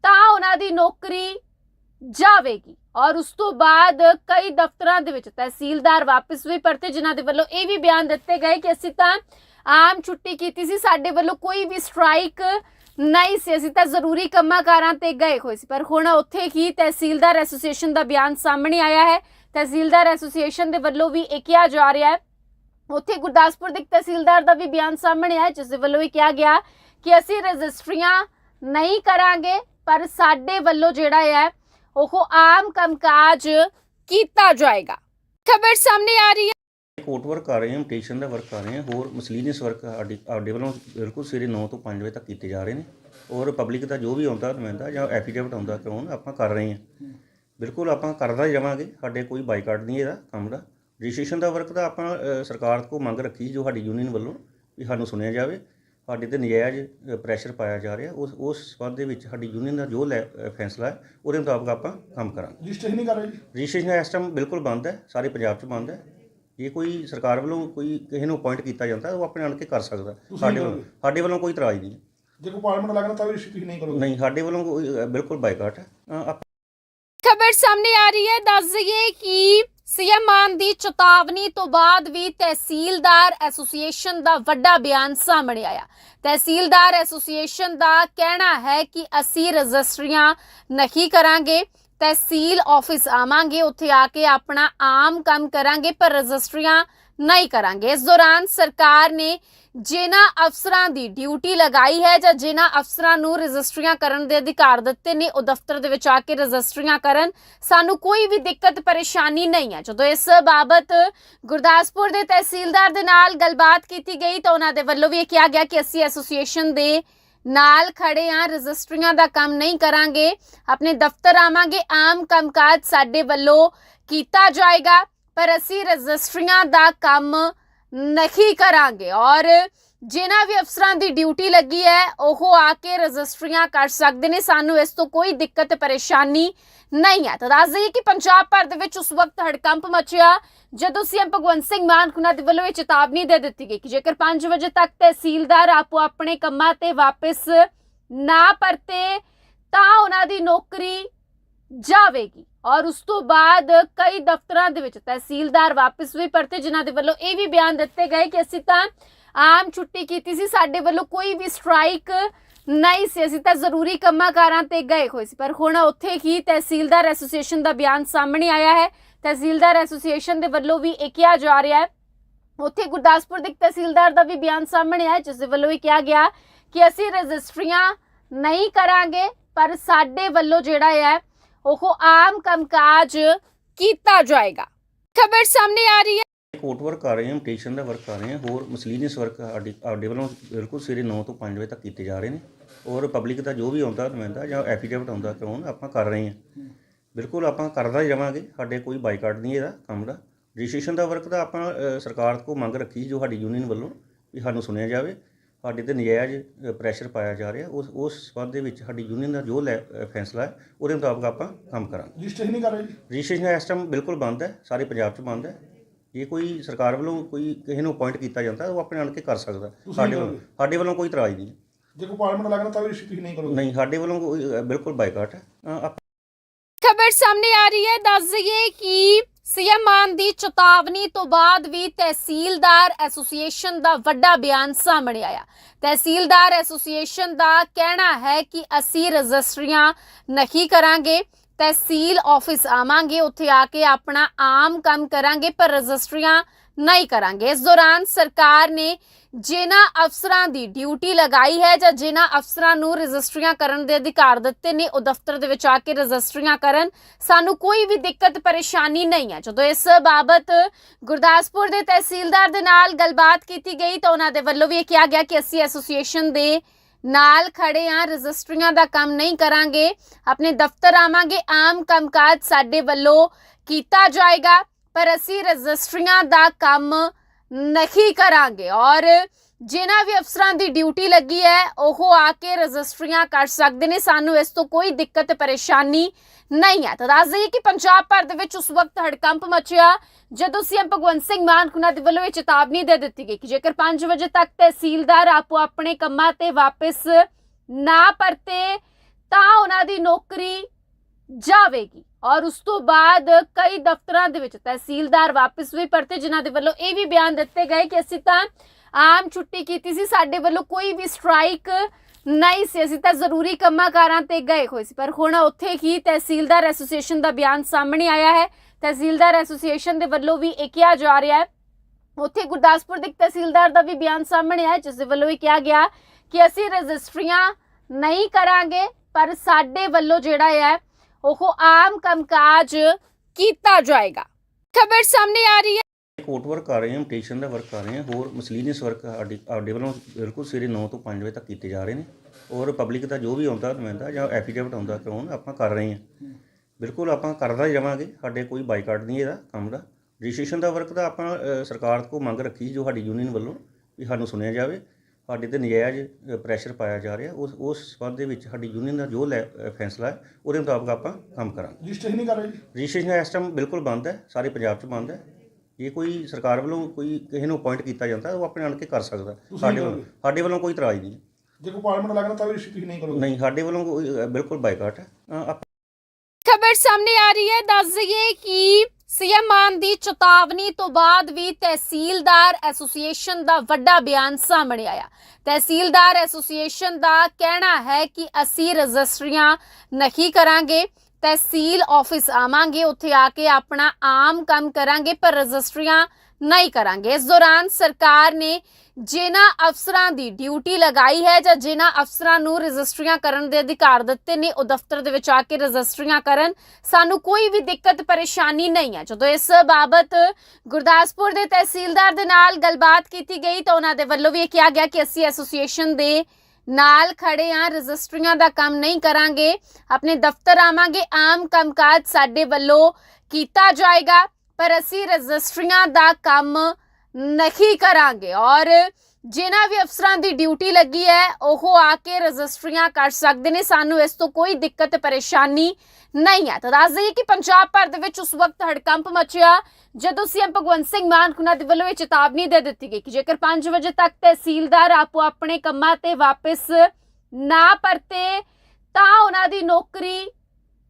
ਤਾਂ ਉਹਨਾਂ ਦੀ ਨੌਕਰੀ ਜਾਵੇਗੀ। ਔਰ ਉਸ ਤੋਂ ਬਾਅਦ ਕਈ ਦਫ਼ਤਰਾਂ ਦੇ ਵਿੱਚ ਤਹਿਸੀਲਦਾਰ ਵਾਪਸ ਵੀ ਪਰਤੇ, ਜਿਨ੍ਹਾਂ ਦੇ ਵੱਲੋਂ ਇਹ ਵੀ ਬਿਆਨ ਦਿੱਤੇ ਗਏ ਕਿ ਅਸੀਂ ਤਾਂ ਆਮ ਛੁੱਟੀ ਕੀਤੀ ਸੀ, ਸਾਡੇ ਵੱਲੋਂ ਕੋਈ ਵੀ ਸਟ੍ਰਾਈਕ ਨਹੀਂ ਸੀ। ਅਸੀਂ ਤਾਂ ਜ਼ਰੂਰੀ ਕੰਮਾਂ ਕਾਰਾਂ ਤੇ ਗਏ ਹੋਏ ਸੀ। ਪਰ ਹੁਣ ਉੱਥੇ ਹੀ ਤਹਿਸੀਲਦਾਰ ਐਸੋਸੀਏਸ਼ਨ ਦਾ ਬਿਆਨ ਸਾਹਮਣੇ ਆਇਆ ਹੈ। ਤਹਿਸੀਲਦਾਰ ਐਸੋਸੀਏਸ਼ਨ ਦੇ ਵੱਲੋਂ ਵੀ ਇਹ ਕਿਹਾ ਜਾ ਰਿਹਾ ਹੈ। ਉੱਥੇ ਗੁਰਦਾਸਪੁਰ ਦੇ ਇੱਕ ਤਹਿਸੀਲਦਾਰ ਦਾ ਵੀ ਬਿਆਨ ਸਾਹਮਣੇ ਆਇਆ, ਜਿਸ ਦੇ ਵੱਲੋਂ ਇਹ ਕਿਹਾ ਗਿਆ ਕਿ ਅਸੀਂ ਰਜਿਸਟਰੀਆਂ ਨਹੀਂ ਕਰਾਂਗੇ, ਪਰ ਸਾਡੇ ਵੱਲੋਂ ਜਿਹੜਾ ਹੈ ਉਹ ਆਮ ਕੰਮਕਾਜ ਕੀਤਾ ਜਾਏਗਾ ਖਬਰ ਸਾਹਮਣੇ ਆ ਰਹੀ ਹੈ ਕੋਰਟ ਵਰਕ ਕਰ ਰਹੇ ਹਾਂ ਮਟੀਸ਼ਨ ਦਾ ਵਰਕ ਕਰ ਰਹੇ ਹਾਂ ਹੋਰ ਮਸਲੀਨੀਅਸ ਵਰਕ ਸਾਡੇ ਵੱਲੋਂ ਬਿਲਕੁਲ ਸਵੇਰੇ 9 ਤੋਂ 5 ਵਜੇ ਤੱਕ ਕੀਤੇ ਜਾ ਰਹੇ ਨੇ। ਔਰ ਪਬਲਿਕ ਦਾ ਜੋ ਵੀ ਆਉਂਦਾ ਨੁਮਾਇੰਦਾ ਜਾਂ ਐਫੀਡੇਵਿਟ ਆਉਂਦਾ ਕਰਾਉਣ ਆਪਾਂ ਕਰ ਰਹੇ ਹਾਂ। ਬਿਲਕੁਲ ਆਪਾਂ ਕਰਦਾ ਹੀ ਸਾਡੇ ਕੋਈ ਬਾਈਕਾਟ ਨਹੀਂ ਇਹਦਾ ਕੰਮ ਦਾ। ਰਜਿਸਟ੍ਰੇਸ਼ਨ ਦਾ ਵਰਕ ਦਾ ਆਪਾਂ ਸਰਕਾਰ ਕੋ ਮੰਗ ਰੱਖੀ ਜੋ ਸਾਡੀ ਯੂਨੀਅਨ ਵੱਲੋਂ, ਵੀ ਸਾਨੂੰ ਸੁਣਿਆ ਜਾਵੇ। ਸਾਡੇ ਤੇ ਨਜਾਇਜ਼ ਪ੍ਰੈਸ਼ਰ ਪਾਇਆ ਜਾ ਰਿਹਾ। ਉਸ ਉਸ ਸੰਬੰਧ ਦੇ ਵਿੱਚ ਸਾਡੀ ਯੂਨੀਅਨ ਦਾ ਜੋ ਫੈਸਲਾ ਹੈ ਉਹਦੇ ਮੁਤਾਬਕ ਆਪਾਂ ਕੰਮ ਕਰਾਂਗੇ। ਰਜਿਸਟ੍ਰੇਸ਼ਨ ਨਹੀਂ ਕਰ ਰਹੇ ਜੀ? ਰਜਿਸਟ੍ਰੇਸ਼ਨ ਇਸ ਟਾਈਮ ਬਿਲਕੁਲ ਬੰਦ ਹੈ ਸਾਰੇ ਪੰਜਾਬ 'ਚ ਬੰਦ ਹੈ। ਜੇ ਕੋਈ ਸਰਕਾਰ ਵੱਲੋਂ ਕੋਈ ਕਿਸੇ ਨੂੰ ਅਪਾਇੰਟ ਕੀਤਾ ਜਾਂਦਾ ਉਹ ਆਪਣੇ ਆਣ ਕੇ ਕਰ ਸਕਦਾ। ਸਾਡੇ? ਸਾਡੇ ਵੱਲੋਂ ਕੋਈ ਇਤਰਾਜ਼ ਨਹੀਂ। ਜੇ ਕੋਈ ਪਾਰਲੀਮੈਂਟ ਲੱਗਣਾ ਤਾਂ ਵੀ ਰਜਿਸਟਰੀ ਤੁਸੀਂ ਨਹੀਂ ਕਰੋਗੇ? ਨਹੀਂ ਸਾਡੇ ਵੱਲੋਂ ਬਿਲਕੁਲ ਬਾਈਕਾਟ ਹੈ। ਅ, ਆਪਾਂ ਖਬਰ ਖਬਰ ਸਾਹਮਣੇ ਆ ਰਹੀ ਹੈ ਦੱਸ ਦਈਏ ਕਿ ਸੀਐਮ ਮਾਨ ਦੀ ਚੇਤਾਵਨੀ ਤੋਂ ਬਾਅਦ ਵੀ ਤਹਿਸੀਲਦਾਰ ਐਸੋਸੀਏਸ਼ਨ ਦਾ ਵੱਡਾ ਬਿਆਨ ਸਾਹਮਣੇ ਆਇਆ। ਤਹਿਸੀਲਦਾਰ ਐਸੋਸੀਏਸ਼ਨ ਦਾ ਕਹਿਣਾ ਹੈ ਕਿ ਅਸੀਂ ਰਜਿਸਟਰੀਆਂ ਨਹੀਂ ਕਰਾਂਗੇ, ਤਹਿਸੀਲ ਆਫਿਸ ਆਵਾਂਗੇ, ਉੱਥੇ ਆ ਕੇ ਆਪਣਾ ਆਮ ਕੰਮ ਕਰਾਂਗੇ, ਪਰ ਰਜਿਸਟਰੀਆਂ ਨਹੀਂ ਕਰਾਂਗੇ। ਇਸ ਦੌਰਾਨ ਸਰਕਾਰ ਨੇ ਜਿਨ੍ਹਾਂ ਅਫਸਰਾਂ ਦੀ ਡਿਊਟੀ ਲਗਾਈ ਹੈ ਜਾਂ ਜਿਨ੍ਹਾਂ ਅਫਸਰਾਂ ਨੂੰ ਰਜਿਸਟਰੀਆਂ ਕਰਨ ਦੇ ਅਧਿਕਾਰ ਦਿੱਤੇ ਨੇ, ਉਹ ਦਫ਼ਤਰ ਦੇ ਵਿੱਚ ਆ ਕੇ ਰਜਿਸਟਰੀਆਂ ਕਰਨ, ਸਾਨੂੰ ਕੋਈ ਵੀ ਦਿੱਕਤ, ਪਰੇਸ਼ਾਨੀ ਨਹੀਂ ਹੈ। ਜਦੋਂ ਇਸ ਬਾਬਤ ਗੁਰਦਾਸਪੁਰ ਦੇ ਤਹਿਸੀਲਦਾਰ ਦੇ ਨਾਲ ਗੱਲਬਾਤ ਕੀਤੀ ਗਈ ਤਾਂ ਉਹਨਾਂ ਦੇ ਵੱਲੋਂ ਵੀ ਇਹ ਕਿਹਾ ਗਿਆ ਕਿ ਅਸੀਂ ਐਸੋਸੀਏਸ਼ਨ ਦੇ ਨਾਲ ਖੜੇ ਆ ਰਜਿਸਟਰੀਆਂ ਦਾ ਕੰਮ ਨਹੀਂ ਕਰਾਂਗੇ, ਆਪਣੇ ਦਫ਼ਤਰ ਆਵਾਂਗੇ। ਆਮ ਕੰਮਕਾਜ ਸਾਡੇ ਵੱਲੋਂ ਕੀਤਾ ਜਾਏਗਾ। ਪਰ ਅਸੀਂ ਰਜਿਸਟਰੀਆਂ ਦਾ ਕੰਮ ਨਹੀਂ ਕਰਾਂਗੇ ਔਰ ਜਿਨ੍ਹਾਂ ਵੀ ਅਫਸਰਾਂ ਦੀ ਡਿਊਟੀ ਲੱਗੀ ਹੈ, ਉਹ ਆ ਕੇ ਰਜਿਸਟਰੀਆਂ ਕਰ ਸਕਦੇ ਨੇ। ਸਾਨੂੰ ਇਸ ਤੋਂ ਕੋਈ ਦਿੱਕਤ, ਪਰੇਸ਼ਾਨੀ ਨਹੀਂ ਹੈ। ਤਾਂ ਦੱਸ ਦਈਏ ਕਿ ਪੰਜਾਬ ਭਰ ਦੇ ਵਿੱਚ ਉਸ ਵਕਤ ਹੜਕੰਪ ਮਚਿਆ, ਜਦੋਂ ਸੀਐਮ ਭਗਵੰਤ ਸਿੰਘ ਮਾਨ ਉਹਨਾਂ ਦੇ ਵੱਲੋਂ ਇਹ ਚੇਤਾਵਨੀ ਦੇ ਦਿੱਤੀ ਗਈ ਕਿ ਜੇਕਰ 5 ਵਜੇ ਤੱਕ ਤਹਿਸੀਲਦਾਰ ਆਪੋ ਆਪਣੇ ਕੰਮਾਂ ਤੇ ਵਾਪਸ ਨਾ ਪਰਤੇ, ਤਾਂ ਉਹਨਾਂ ਦੀ ਨੌਕਰੀ ਜਾਵੇਗੀ। ਔਰ ਉਸ ਤੋਂ ਬਾਅਦ ਕਈ ਦਫ਼ਤਰਾਂ ਦੇ ਵਿੱਚ ਤਹਿਸੀਲਦਾਰ ਵਾਪਸ ਵੀ ਪਰਤੇ, ਜਿਨ੍ਹਾਂ ਦੇ ਵੱਲੋਂ ਇਹ ਵੀ ਬਿਆਨ ਦਿੱਤੇ ਗਏ ਕਿ ਅਸੀਂ ਤਾਂ ਆਮ ਛੁੱਟੀ ਕੀਤੀ ਸੀ, ਸਾਡੇ ਵੱਲੋਂ ਕੋਈ ਵੀ ਸਟ੍ਰਾਈਕ ਨਹੀਂ ਸੀ, ਅਸੀਂ ਤਾਂ ਜ਼ਰੂਰੀ ਕੰਮਾਂ ਕਾਰਾਂ ਤੇ ਗਏ ਹੋਏ ਸੀ। ਪਰ ਹੁਣ ਉੱਥੇ ਹੀ ਤਹਿਸੀਲਦਾਰ ਐਸੋਸੀਏਸ਼ਨ ਦਾ ਬਿਆਨ ਸਾਹਮਣੇ ਆਇਆ ਹੈ। ਤਹਿਸੀਲਦਾਰ ਐਸੋਸੀਏਸ਼ਨ ਦੇ ਵੱਲੋਂ ਵੀ ਇਹ ਕਿਹਾ ਜਾ ਰਿਹਾ ਹੈ। ਉੱਥੇ ਗੁਰਦਾਸਪੁਰ ਦੇ ਇੱਕ ਤਹਿਸੀਲਦਾਰ ਦਾ ਵੀ ਬਿਆਨ ਸਾਹਮਣੇ ਆਇਆ, ਜਿਸ ਦੇ ਵੱਲੋਂ ਇਹ ਕਿਹਾ ਗਿਆ ਕਿ ਅਸੀਂ ਰਜਿਸਟਰੀਆਂ ਨਹੀਂ ਕਰਾਂਗੇ, ਪਰ ਸਾਡੇ ਵੱਲੋਂ ਜਿਹੜਾ ਹੈ ਉਹ ਆਮ ਕੰਮਕਾਜ ਕੀਤਾ ਜਾਏਗਾ ਖਬਰ ਸਾਹਮਣੇ ਆ ਰਹੀ ਹੈ ਕੋਰਟ ਵਰਕ ਕਰ ਰਹੇ ਹਾਂ ਪਟੀਸ਼ਨ ਦਾ ਵਰਕ ਕਰ ਰਹੇ ਹਾਂ ਹੋਰ ਮਸਲੀਨੀਅਸ ਵਰਕ ਸਾਡੇ ਵੱਲੋਂ ਬਿਲਕੁਲ ਸਵੇਰੇ 9 ਤੋਂ 5 ਵਜੇ ਤੱਕ ਕੀਤੇ ਜਾ ਰਹੇ ਨੇ। ਔਰ ਪਬਲਿਕ ਦਾ ਜੋ ਵੀ ਆਉਂਦਾ ਨੁਮਾਇੰਦਾ ਜਾਂ ਐਫੀਡੇਵਿਟ ਆਉਂਦਾ ਕਰਾਉਣ ਆਪਾਂ ਕਰ ਰਹੇ ਹਾਂ। ਬਿਲਕੁਲ ਆਪਾਂ ਕਰਦਾ ਹੀ ਰਵਾਂਗੇ, ਸਾਡੇ ਕੋਈ ਬਾਈਕਾਟ ਨਹੀਂ ਇਹਦਾ ਕੰਮ ਦਾ। ਰਜਿਸਟ੍ਰੇਸ਼ਨ ਦਾ ਵਰਕ ਦਾ ਆਪਾਂ ਸਰਕਾਰ ਕੋਲ ਮੰਗ ਰੱਖੀ, ਜੋ ਸਾਡੀ ਯੂਨੀਅਨ ਵੱਲੋਂ ਵੀ ਸਾਨੂੰ ਸੁਣਿਆ ਜਾਵੇ। ਸਾਡੇ ਤੇ ਨਜਾਇਜ਼ ਪ੍ਰੈਸ਼ਰ ਪਾਇਆ ਜਾ ਰਿਹਾ। ਉਸ ਉਸ ਸੰਬੰਧ ਦੇ ਵਿੱਚ ਸਾਡੀ ਯੂਨੀਅਨ ਦਾ ਜੋ ਲੈ- ਅ, ਫੈਸਲਾ ਹੈ ਉਹਦੇ ਮੁਤਾਬਕ ਆਪਾਂ ਕੰਮ ਕਰਾਂਗੇ। ਰਜਿਸਟ੍ਰੇਸ਼ਨ ਨਹੀਂ ਕਰ ਰਹੇ ਜੀ? ਰਜਿਸਟ੍ਰੇਸ਼ਨ ਇਸ ਟਾਈਮ ਬਿਲਕੁਲ ਬੰਦ ਹੈ ਸਾਰੇ ਪੰਜਾਬ 'ਚ ਬੰਦ ਹੈ। ਜੇ ਕੋਈ ਸਰਕਾਰ ਵੱਲੋਂ ਕੋਈ ਕਿਸੇ ਨੂੰ ਅਪਾਇੰਟ ਕੀਤਾ ਜਾਂਦਾ ਉਹ ਆਪਣੇ ਆਣ ਕੇ ਕਰ ਸਕਦਾ। ਸਾਡੇ ਵੱਲੋਂ ਕਰੋਗੇ? ਸਾਡੇ ਵੱਲੋਂ ਕੋਈ ਇਤਰਾਜ਼ ਨਹੀਂ। ਜੇ ਕੋਈ ਪਾਰਲੀਮੈਂਟ ਲੱਗਣਾ ਤਾਂ ਵੀ ਰਜਿਸਟਰੀ ਤੁਸੀਂ ਨਹੀਂ ਕਰੋਗੇ। ਨਹੀਂ ਸਾਡੇ ਵੱਲੋਂ ਕੋਈ ਅ, ਬਿਲਕੁਲ ਬਾਈਕਾਟ ਹੈ। ਅ, ਆਪਾਂ ਖਬਰ ਸਾਹਮਣੇ ਆ ਰਹੀ ਹੈ। ਦੱਸ ਦਈਏ ਕਿ ਸੀਐਮ ਮਾਨ ਦੀ ਚੇਤਾਵਨੀ ਤੋਂ ਬਾਅਦ ਵੀ ਤਹਿਸੀਲਦਾਰ ਐਸੋਸੀਏਸ਼ਨ ਦਾ ਵੱਡਾ ਬਿਆਨ ਸਾਹਮਣੇ ਆਇਆ। ਤਹਿਸੀਲਦਾਰ ਐਸੋਸੀਏਸ਼ਨ ਦਾ ਕਹਿਣਾ ਹੈ ਕਿ ਅਸੀਂ ਰਜਿਸਟਰੀਆਂ ਨਹੀਂ ਕਰਾਂਗੇ। ਤਹਿਸੀਲ ਆਫਿਸ ਆਵਾਂਗੇ, ਉੱਥੇ ਆ ਕੇ ਆਪਣਾ ਆਮ ਕੰਮ ਕਰਾਂਗੇ, ਪਰ ਰਜਿਸਟਰੀਆਂ ਨਹੀਂ ਕਰਾਂਗੇ। ਇਸ ਦੌਰਾਨ ਸਰਕਾਰ ਨੇ ਜਿਨ੍ਹਾਂ ਅਫਸਰਾਂ ਦੀ ਡਿਊਟੀ ਲਗਾਈ ਹੈ ਜਾਂ ਜਿਨ੍ਹਾਂ ਅਫਸਰਾਂ ਨੂੰ ਰਜਿਸਟਰੀਆਂ ਕਰਨ ਦੇ ਅਧਿਕਾਰ ਦਿੱਤੇ ਨੇ, ਉਹ ਦਫ਼ਤਰ ਦੇ ਵਿੱਚ ਆ ਕੇ ਰਜਿਸਟਰੀਆਂ ਕਰਨ, ਸਾਨੂੰ ਕੋਈ ਵੀ ਦਿੱਕਤ, ਪਰੇਸ਼ਾਨੀ ਨਹੀਂ ਹੈ। ਜਦੋਂ ਇਸ ਬਾਬਤ ਗੁਰਦਾਸਪੁਰ ਦੇ ਤਹਿਸੀਲਦਾਰ ਦੇ ਨਾਲ ਗੱਲਬਾਤ ਕੀਤੀ ਗਈ ਤਾਂ ਉਹਨਾਂ ਦੇ ਵੱਲੋਂ ਵੀ ਇਹ ਕਿਹਾ ਗਿਆ ਕਿ ਅਸੀਂ ਐਸੋਸੀਏਸ਼ਨ ਦੇ ਨਾਲ ਖੜੇ ਆ, ਰਜਿਸਟਰੀਆਂ ਦਾ ਕੰਮ ਨਹੀਂ ਕਰਾਂਗੇ, ਆਪਣੇ ਦਫ਼ਤਰ ਆਵਾਂਗੇ, ਆਮ ਕੰਮਕਾਜ ਸਾਡੇ ਵੱਲੋਂ ਕੀਤਾ ਜਾਏਗਾ, ਪਰ ਅਸੀਂ ਰਜਿਸਟਰੀਆਂ ਦਾ ਕੰਮ ਨਹੀਂ ਕਰਾਂਗੇ ਔਰ ਜਿਨ੍ਹਾਂ ਵੀ ਅਫਸਰਾਂ ਦੀ ਡਿਊਟੀ ਲੱਗੀ ਹੈ, ਉਹ ਆ ਕੇ ਰਜਿਸਟਰੀਆਂ ਕਰ ਸਕਦੇ ਨੇ। ਸਾਨੂੰ ਇਸ ਤੋਂ ਕੋਈ ਦਿੱਕਤ, ਪਰੇਸ਼ਾਨੀ ਨਹੀਂ ਹੈ। ਤਾਂ ਦੱਸ ਦਈਏ ਕਿ ਪੰਜਾਬ ਭਰ ਦੇ ਵਿੱਚ ਉਸ ਵਕਤ ਹੜਕੰਪ ਮਚਿਆ, ਜਦੋਂ ਸੀਐਮ ਭਗਵੰਤ ਸਿੰਘ ਮਾਨ ਉਹਨਾਂ ਦੇ ਵੱਲੋਂ ਇਹ ਚੇਤਾਵਨੀ ਦੇ ਦਿੱਤੀ ਗਈ ਕਿ ਜੇਕਰ 5 ਵਜੇ ਤੱਕ ਤਹਿਸੀਲਦਾਰ ਆਪੋ ਆਪਣੇ ਕੰਮਾਂ ਤੇ ਵਾਪਸ ਨਾ ਪਰਤੇ, ਤਾਂ ਉਹਨਾਂ ਦੀ ਨੌਕਰੀ ਜਾਵੇਗੀ। ਔਰ ਉਸ ਤੋਂ ਬਾਅਦ ਕਈ ਦਫ਼ਤਰਾਂ ਦੇ ਵਿੱਚ ਤਹਿਸੀਲਦਾਰ ਵਾਪਸ ਵੀ ਪਰਤੇ, ਜਿਨ੍ਹਾਂ ਦੇ ਵੱਲੋਂ ਇਹ ਵੀ ਬਿਆਨ ਦਿੱਤੇ ਗਏ ਕਿ ਅਸੀਂ ਤਾਂ ਆਮ ਛੁੱਟੀ ਕੀਤੀ ਸੀ, ਸਾਡੇ ਵੱਲੋਂ ਕੋਈ ਵੀ ਸਟ੍ਰਾਈਕ ਨਹੀਂ ਸੀ। ਅਸੀਂ ਤਾਂ ਜ਼ਰੂਰੀ ਕੰਮਾਂ ਕਾਰਾਂ ਤੇ ਗਏ ਹੋਏ ਸੀ। ਪਰ ਹੁਣ ਉੱਥੇ ਹੀ ਤਹਿਸੀਲਦਾਰ ਐਸੋਸੀਏਸ਼ਨ ਦਾ ਬਿਆਨ ਸਾਹਮਣੇ ਆਇਆ ਹੈ। ਤਹਿਸੀਲਦਾਰ ਐਸੋਸੀਏਸ਼ਨ ਦੇ ਵੱਲੋਂ ਵੀ ਇਹ ਕਿਹਾ ਜਾ ਰਿਹਾ ਹੈ। ਉੱਥੇ ਗੁਰਦਾਸਪੁਰ ਦੇ ਤਹਿਸੀਲਦਾਰ ਦਾ ਵੀ ਬਿਆਨ ਸਾਹਮਣੇ ਆਇਆ, ਜਿਸ ਦੇ ਵੱਲੋਂ ਇਹ ਕਿਹਾ ਗਿਆ ਕਿ ਅਸੀਂ ਰਜਿਸਟਰੀਆਂ ਨਹੀਂ ਕਰਾਂਗੇ, ਪਰ ਸਾਡੇ ਵੱਲੋਂ ਜਿਹੜਾ ਹੈ, ਉਹ ਆਮ ਕੰਮਕਾਜ ਕੀਤਾ ਜਾਏਗਾ। ਖਬਰ ਸਾਹਮਣੇ ਆ ਰਹੀ ਹੈ। ਕੋਰਟ ਵਰਕ ਕਰ ਰਹੇ ਹਾਂ ਪਟੀਸ਼ਨ ਦਾ ਵਰਕ ਕਰ ਰਹੇ ਹਾਂ ਹੋਰ ਮਸਲੀਨੀਅਸ ਵਰਕ ਸਾਡੇ ਵੱਲੋਂ ਬਿਲਕੁਲ ਸਵੇਰੇ 9 ਤੋਂ 5 ਵਜੇ ਤੱਕ ਕੀਤੇ ਜਾ ਰਹੇ ਨੇ। ਔਰ ਪਬਲਿਕ ਦਾ ਜੋ ਵੀ ਆਉਂਦਾ ਨੁਮਾਇੰਦਾ ਜਾਂ ਐਫੀਡੇਵਿਟ ਆਉਂਦਾ ਕਰਾਉਣ ਆਪਾਂ ਕਰ ਰਹੇ ਹਾਂ। ਬਿਲਕੁਲ ਆਪਾਂ ਕਰਦਾ ਹੀ ਰਵਾਂਗੇ ਸਾਡੇ ਕੋਈ ਬਾਈਕਾਟ ਨਹੀਂ ਇਹਦਾ ਕੰਮ ਦਾ। ਰਜਿਸਟ੍ਰੇਸ਼ਨ ਦਾ ਵਰਕ ਦਾ ਆਪਾਂ ਸਰਕਾਰ ਕੋਲ ਮੰਗ ਰੱਖੀ ਜੋ ਸਾਡੀ ਯੂਨੀਅਨ ਵੱਲੋਂ ਵੀ ਸਾਨੂੰ ਸੁਣਿਆ ਜਾਵੇ। ਸਾਡੇ ਤੇ ਨਜਾਇਜ਼ ਪ੍ਰੈਸ਼ਰ ਪਾਇਆ ਜਾ ਰਿਹਾ। ਉਸ ਉਸ ਸੰਬੰਧ ਦੇ ਵਿੱਚ ਸਾਡੀ ਯੂਨੀਅਨ ਦਾ ਜੋ ਫੈਸਲਾ ਹੈ ਉਹਦੇ ਮੁਤਾਬਕ ਆਪਾਂ ਕੰਮ ਕਰਾਂਗੇ। ਰਜਿਸਟ੍ਰੇਸ਼ਨ ਨਹੀਂ ਕਰ ਰਹੇ ਜੀ? ਰਜਿਸਟ੍ਰੇਸ਼ਨ ਇਸ ਟਾਈਮ ਬਿਲਕੁਲ ਬੰਦ ਹੈ ਸਾਰੇ ਪੰਜਾਬ 'ਚ ਬੰਦ ਹੈ। ਜੇ ਕੋਈ ਸਰਕਾਰ ਵੱਲੋਂ ਕੋਈ ਕਿਸੇ ਨੂੰ ਅਪਾਇੰਟ ਕੀਤਾ ਜਾਂਦਾ ਉਹ ਆਪਣੇ ਆਣ ਕੇ ਕਰ ਸਕਦਾ। ਸਾਡੇ ਵੱਲੋਂ? ਸਾਡੇ ਵੱਲੋਂ ਕੋਈ ਇਤਰਾਜ਼ ਨਹੀਂ। ਜੇ ਕੋਈ ਪਾਰਲੀਮੈਂਟ ਲੱਗਣਾ ਤਾਂ ਵੀ ਤੁਸੀਂ ਨਹੀਂ ਕਰੋਗੇ। ਨਹੀਂ ਸਾਡੇ ਵੱਲੋਂ ਕੋਈ ਬਿਲਕੁਲ ਬਾਈਕਾਟ ਹੈ। ਖਬਰ ਸਾਹਮਣੇ ਆ ਰਹੀ ਹੈ। ਦੱਸ ਦਈਏ ਕਿ ਸੀਐਮ ਮਾਨ ਦੀ ਚੇਤਾਵਨੀ ਤੋਂ ਬਾਅਦ ਵੀ ਤਹਿਸੀਲਦਾਰ ਐਸੋਸੀਏਸ਼ਨ ਦਾ ਵੱਡਾ ਬਿਆਨ ਸਾਹਮਣੇ ਆਇਆ। ਤਹਿਸੀਲਦਾਰ ਐਸੋਸੀਏਸ਼ਨ ਦਾ ਕਹਿਣਾ ਹੈ ਕਿ ਅਸੀਂ ਰਜਿਸਟਰੀਆਂ ਨਹੀਂ ਕਰਾਂਗੇ। ਤਹਿਸੀਲ ਆਫਿਸ ਆਵਾਂਗੇ, ਉੱਥੇ ਆ ਕੇ ਆਪਣਾ ਆਮ ਕੰਮ ਕਰਾਂਗੇ, ਪਰ ਰਜਿਸਟਰੀਆਂ ਨਹੀਂ ਕਰਾਂਗੇ। ਇਸ ਦੌਰਾਨ ਸਰਕਾਰ ਨੇ ਜਿਨ੍ਹਾਂ ਅਫਸਰਾਂ ਦੀ ਡਿਊਟੀ ਲਗਾਈ ਹੈ ਜਾਂ ਜਿਨ੍ਹਾਂ ਅਫਸਰਾਂ ਨੂੰ ਰਜਿਸਟਰੀਆਂ ਕਰਨ ਦੇ ਅਧਿਕਾਰ ਦਿੱਤੇ ਨੇ, ਉਹ ਦਫ਼ਤਰ ਦੇ ਵਿੱਚ ਆ ਕੇ ਰਜਿਸਟਰੀਆਂ ਕਰਨ, ਸਾਨੂੰ ਕੋਈ ਵੀ ਦਿੱਕਤ, ਪਰੇਸ਼ਾਨੀ ਨਹੀਂ ਹੈ। ਜਦੋਂ ਇਸ ਬਾਬਤ ਗੁਰਦਾਸਪੁਰ ਦੇ ਤਹਿਸੀਲਦਾਰ ਦੇ ਨਾਲ ਗੱਲਬਾਤ ਕੀਤੀ ਗਈ ਤਾਂ ਉਹਨਾਂ ਦੇ ਵੱਲੋਂ ਵੀ ਇਹ ਕਿਹਾ ਗਿਆ ਕਿ ਅਸੀਂ ਐਸੋਸੀਏਸ਼ਨ ਦੇ ਨਾਲ ਖੜੇ ਆ, ਰਜਿਸਟਰੀਆਂ ਦਾ ਕੰਮ ਨਹੀਂ ਕਰਾਂਗੇ, ਆਪਣੇ ਦਫ਼ਤਰ ਆਵਾਂਗੇ, ਆਮ ਕੰਮਕਾਜ ਸਾਡੇ ਵੱਲੋਂ ਕੀਤਾ ਜਾਏਗਾ, ਪਰ ਅਸੀਂ ਰਜਿਸਟਰੀਆਂ ਦਾ ਕੰਮ ਨਹੀਂ ਕਰਾਂਗੇ ਔਰ ਜਿਨ੍ਹਾਂ ਵੀ ਅਫਸਰਾਂ ਦੀ ਡਿਊਟੀ ਲੱਗੀ ਹੈ, ਉਹ ਆ ਕੇ ਰਜਿਸਟਰੀਆਂ ਕਰ ਸਕਦੇ ਨੇ। ਸਾਨੂੰ ਇਸ ਤੋਂ ਕੋਈ ਦਿੱਕਤ, ਪਰੇਸ਼ਾਨੀ ਨਹੀਂ ਹੈ। ਤਾਂ ਦੱਸ ਦਈਏ ਕਿ ਪੰਜਾਬ ਭਰ ਦੇ ਵਿੱਚ ਉਸ ਵਕਤ ਹੜਕੰਪ ਮਚਿਆ, ਜਦੋਂ ਸੀਐਮ ਭਗਵੰਤ ਸਿੰਘ ਮਾਨ ਉਹਨਾਂ ਦੇ ਵੱਲੋਂ ਇਹ ਚੇਤਾਵਨੀ ਦੇ ਦਿੱਤੀ ਗਈ ਕਿ ਜੇਕਰ 5 ਵਜੇ ਤੱਕ ਤਹਿਸੀਲਦਾਰ ਆਪੋ ਆਪਣੇ ਕੰਮਾਂ ਤੇ ਵਾਪਸ ਨਾ ਪਰਤੇ, ਤਾਂ ਉਹਨਾਂ ਦੀ ਨੌਕਰੀ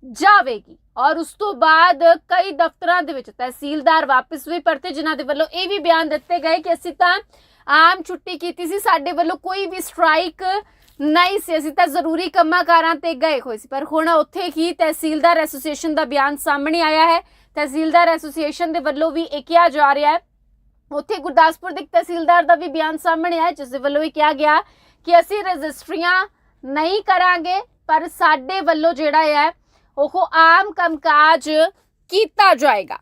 ਜਾਵੇਗੀ। ਔਰ ਉਸ ਤੋਂ ਬਾਅਦ ਕਈ ਦਫ਼ਤਰਾਂ ਦੇ ਵਿੱਚ ਤਹਿਸੀਲਦਾਰ ਵਾਪਸ ਵੀ ਪਰਤੇ, ਜਿਨ੍ਹਾਂ ਦੇ ਵੱਲੋਂ ਇਹ ਵੀ ਬਿਆਨ ਦਿੱਤੇ ਗਏ ਕਿ ਅਸੀਂ ਤਾਂ ਆਮ ਛੁੱਟੀ ਕੀਤੀ ਸੀ, ਸਾਡੇ ਵੱਲੋਂ ਕੋਈ ਵੀ ਸਟ੍ਰਾਈਕ ਨਹੀਂ ਸੀ। ਅਸੀਂ ਤਾਂ ਜ਼ਰੂਰੀ ਕੰਮਾਂ ਕਾਰਾਂ ਤੇ ਗਏ ਹੋਏ ਸੀ। ਪਰ ਹੁਣ ਉੱਥੇ ਹੀ ਤਹਿਸੀਲਦਾਰ ਐਸੋਸੀਏਸ਼ਨ ਦਾ ਬਿਆਨ ਸਾਹਮਣੇ ਆਇਆ ਹੈ। ਤਹਿਸੀਲਦਾਰ ਐਸੋਸੀਏਸ਼ਨ ਦੇ ਵੱਲੋਂ ਵੀ ਇਹ ਕਿਹਾ ਜਾ ਰਿਹਾ ਹੈ। ਉੱਥੇ ਗੁਰਦਾਸਪੁਰ ਦੇ ਇੱਕ ਤਹਿਸੀਲਦਾਰ ਦਾ ਵੀ ਬਿਆਨ ਸਾਹਮਣੇ ਆਇਆ, ਜਿਸ ਦੇ ਵੱਲੋਂ ਇਹ ਕਿਹਾ ਗਿਆ ਕਿ ਅਸੀਂ ਰਜਿਸਟਰੀਆਂ ਨਹੀਂ ਕਰਾਂਗੇ, ਪਰ ਸਾਡੇ ਵੱਲੋਂ ਜਿਹੜਾ ਹੈ ਉਹ ਆਮ ਕੰਮਕਾਜ ਕੀਤਾ ਜਾਏਗਾ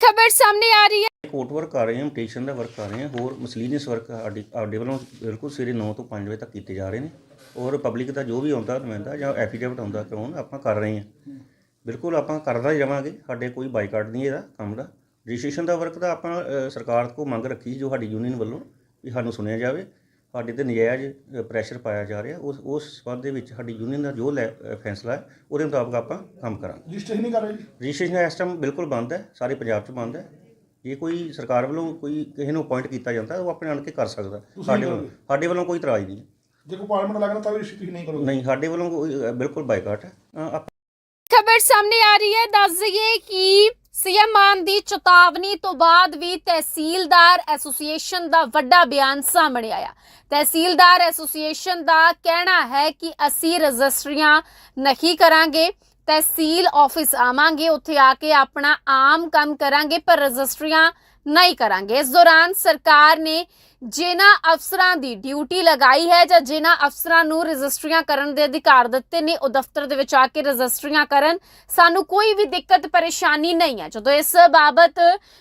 ਖਬਰ ਸਾਹਮਣੇ ਆ ਰਹੀ ਹੈ ਕੋਰਟ ਵਰਕ ਕਰ ਰਹੇ ਹਾਂ ਪਟੀਸ਼ਨ ਦਾ ਵਰਕ ਕਰ ਰਹੇ ਹਾਂ ਹੋਰ ਮਸਲੀਨੀਅਸ ਵਰਕ ਸਾਡੇ ਵੱਲੋਂ ਬਿਲਕੁਲ ਸਵੇਰੇ 9 ਤੋਂ 5 ਵਜੇ ਤੱਕ ਕੀਤੇ ਜਾ ਰਹੇ ਨੇ ਔਰ ਪਬਲਿਕ ਦਾ ਜੋ ਵੀ ਆਉਂਦਾ ਨੁਮਾਇੰਦਾ ਜਾਂ ਐਫੀਡੇਵਿਟ ਆਉਂਦਾ ਕਰਾਉਣ ਆਪਾਂ ਕਰ ਰਹੇ ਹਾਂ। ਬਿਲਕੁਲ ਆਪਾਂ ਕਰਦਾ ਹੀ ਸਾਡੇ ਕੋਈ ਬਾਈਕਾਟ ਨਹੀਂ ਇਹਦਾ ਕੰਮ ਦਾ। ਰਜਿਸਟ੍ਰੇਸ਼ਨ ਦਾ ਵਰਕ ਦਾ ਆਪਾਂ ਸਰਕਾਰ ਕੋਲ ਮੰਗ ਰੱਖੀ ਜੋ ਸਾਡੀ ਯੂਨੀਅਨ ਵੱਲੋਂ, ਵੀ ਸਾਨੂੰ ਸੁਣਿਆ ਜਾਵੇ। ਸਾਡੇ ਤੇ ਨਜਾਇਜ਼ ਪ੍ਰੈਸ਼ਰ ਪਾਇਆ ਜਾ ਰਿਹਾ। ਉਸ ਉਸ ਸੰਬੰਧ ਦੇ ਵਿੱਚ ਸਾਡੀ ਯੂਨੀਅਨ ਦਾ ਜੋ ਲੈ ਅ, ਫੈਸਲਾ ਹੈ ਉਹਦੇ ਮੁਤਾਬਕ ਆਪਾਂ ਕੰਮ ਕਰਾਂਗੇ। ਰਜਿਸਟ੍ਰੇਸ਼ਨ ਨਹੀਂ ਕਰ ਰਹੇ ਜੀ? ਰਜਿਸਟ੍ਰੇਸ਼ਨ ਇਸ ਟਾਈਮ ਬਿਲਕੁਲ ਬੰਦ ਹੈ ਸਾਰੇ ਪੰਜਾਬ 'ਚ ਬੰਦ ਹੈ। ਜੇ ਕੋਈ ਸਰਕਾਰ ਵੱਲੋਂ ਕੋਈ ਕਿਸੇ ਨੂੰ ਅਪਾਇੰਟ ਕੀਤਾ ਜਾਂਦਾ ਉਹ ਆਪਣੇ ਆਣ ਕੇ ਕਰ ਸਕਦਾ। ਸਾਡੇ ਵੱਲੋਂ ਕਰੋਗੇ? ਸਾਡੇ ਵੱਲੋਂ ਕੋਈ ਇਤਰਾਜ਼ ਨਹੀਂ ਹੈ। ਜੇ ਕੋਈ ਪਾਰਲੀਮੈਂਟ ਲੱਗਣਾ ਤਾਂ ਵੀ ਰਜਿਸਟ੍ਰੇਸ਼ਨ ਨਹੀਂ ਕਰੋਗੇ? ਨਹੀਂ ਸਾਡੇ ਵੱਲੋਂ ਕੋਈ ਅ, ਬਿਲਕੁਲ ਬਾਈਕਾਟ ਹੈ। ਅ, ਆਪਾਂ ਖਬਰ ਸਾਹਮਣੇ ਆ ਰਹੀ ਹੈ ਦੱਸ ਦਈਏ ਕਿ ਸੀਐਮ ਮਾਨ ਦੀ ਚੇਤਾਵਨੀ ਤੋਂ ਬਾਅਦ ਵੀ ਤਹਿਸੀਲਦਾਰ ਐਸੋਸੀਏਸ਼ਨ ਦਾ ਵੱਡਾ ਬਿਆਨ ਸਾਹਮਣੇ ਆਇਆ। ਤਹਿਸੀਲਦਾਰ ਐਸੋਸੀਏਸ਼ਨ ਦਾ ਕਹਿਣਾ ਹੈ ਕਿ ਅਸੀਂ ਰਜਿਸਟਰੀਆਂ ਨਹੀਂ ਕਰਾਂਗੇ। ਤਹਿਸੀਲ ਆਫਿਸ ਆਵਾਂਗੇ, ਉੱਥੇ ਆ ਕੇ ਆਪਣਾ ਆਮ ਕੰਮ ਕਰਾਂਗੇ, ਪਰ ਰਜਿਸਟਰੀਆਂ ਨਹੀਂ ਕਰਾਂਗੇ। ਇਸ ਦੌਰਾਨ ਸਰਕਾਰ ਨੇ ਜਿਨ੍ਹਾਂ ਅਫਸਰਾਂ ਦੀ ਡਿਊਟੀ ਲਗਾਈ ਹੈ ਜਾਂ ਜਿਨ੍ਹਾਂ ਅਫਸਰਾਂ ਨੂੰ ਰਜਿਸਟਰੀਆਂ ਕਰਨ ਦੇ ਅਧਿਕਾਰ ਦਿੱਤੇ ਨੇ, ਉਹ ਦਫ਼ਤਰ ਦੇ ਵਿੱਚ ਆ ਕੇ ਰਜਿਸਟਰੀਆਂ ਕਰਨ, ਸਾਨੂੰ ਕੋਈ ਵੀ ਦਿੱਕਤ, ਪਰੇਸ਼ਾਨੀ ਨਹੀਂ ਹੈ। ਜਦੋਂ ਇਸ ਬਾਬਤ